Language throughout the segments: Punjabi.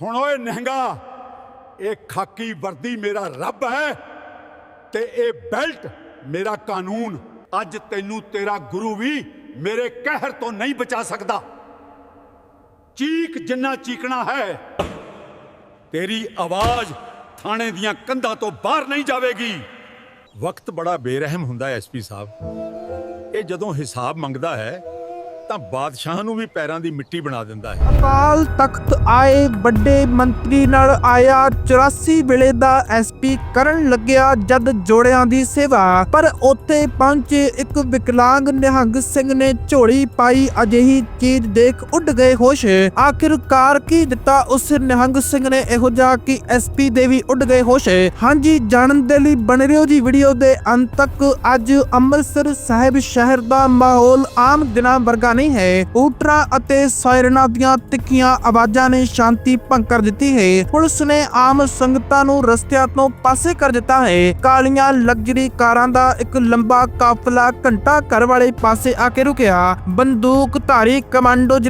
ਸੁਣ ਓਏ ਨਹਿੰਗਾ, ਇਹ ਖਾਕੀ ਵਰਦੀ ਮੇਰਾ ਰੱਬ ਹੈ ਤੇ ਇਹ ਬੈਲਟ ਮੇਰਾ ਕਾਨੂੰਨ। ਅੱਜ ਤੈਨੂੰ ਤੇਰਾ ਗੁਰੂ ਵੀ ਮੇਰੇ ਕਹਿਰ ਤੋਂ ਨਹੀਂ ਬਚਾ ਸਕਦਾ। ਚੀਕ ਜਿੰਨਾ ਚੀਕਣਾ ਹੈ, ਤੇਰੀ ਆਵਾਜ਼ ਥਾਣੇ ਦੀਆਂ ਕੰਧਾਂ ਤੋਂ ਬਾਹਰ ਨਹੀਂ ਜਾਵੇਗੀ। ਵਕਤ ਬੜਾ ਬੇਰਹਿਮ ਹੁੰਦਾ ਹੈ ਐਸਪੀ ਸਾਹਿਬ। ਇਹ ਜਦੋਂ ਹਿਸਾਬ ਮੰਗਦਾ ਹੈ ਤਾਂ ਬਾਦਸ਼ਾਹ ਨੂੰ ਵੀ ਪੈਰਾਂ ਦੀ ਮਿੱਟੀ ਬਣਾ ਦਿੰਦਾ ਹੈ। ਅਕਾਲ ਤਖਤ ਆਏ, ਵੱਡੇ ਮੰਤਰੀ ਨਾਲ ਆਇਆ। 84 ਵੇਲੇ ਦਾ ਐਸਪੀ ਕਰਨ ਲੱਗਿਆ ਜਦ ਜੋੜਿਆਂ ਦੀ ਸੇਵਾ। ਪਰ ਉੱਥੇ ਪਹੁੰਚੇ ਇੱਕ ਵਿਕਲਾਂਗ ਨਿਹੰਗ ਸਿੰਘ ਨੇ ਝੋਲੀ ਪਾਈ। ਅਜਿਹੀ ਚੀਜ਼ ਦੇਖ ਉੱਡ ਗਏ ਹੋਸ਼। ਆਖਿਰਕਾਰ ਕੀ ਦਿੱਤਾ ਉਸ ਨਿਹੰਗ ਸਿੰਘ ਨੇ? ਇਹੋ ਜਿਹਾ ਕਿ ਐਸਪੀ ਦੇ ਵੀ ਉੱਡ ਗਏ ਹੋਸ਼। ਹਾਂਜੀ, ਜਾਣਨ ਦੇ ਲਈ ਬਣ ਰਹੋ ਜੀ ਵੀਡੀਓ ਦੇ ਅੰਤ ਤੱਕ ਅੱਜ ਅੰਮ੍ਰਿਤਸਰ ਸਾਹਿਬ ਸ਼ਹਿਰ ਦਾ ਮਾਹੌਲ ਆਮ ਦਿਨਾਂ ਵਰਗਾ ਨਹੀਂ ਹੈ। ਊਟਰਾਂ ਅਤੇ ਸਾਇਰਨਾਂ ਦੀਆਂ ਤਿੱਖੀਆਂ ਆਵਾਜ਼ਾਂ ਨੇ ਸ਼ਾਂਤੀ ਭੰਗ ਕਰ ਦਿੱਤੀ ਹੈ। ਪੁਲਿਸ ਨੇ ਆਮ ਸੰਗਤਾਂ ਨੂੰ ਰਸਤਿਆਂ ਤੋਂ ਪਾਸੇ ਕਰ ਦਿੱਤਾ ਹੈ। ਕਾਲੀਆਂ ਲਗਜ਼ਰੀ ਕਾਰਾਂ ਦਾ ਇੱਕ ਲੰਬਾ ਕਾਫਲਾ ਘੰਟਾ ਘਰ ਵਾਲੇ ਪਾਸੇ ਆ ਕੇ ਰੁਕਿਆ। ਬੰਦੂਕ ਧਾਰੀ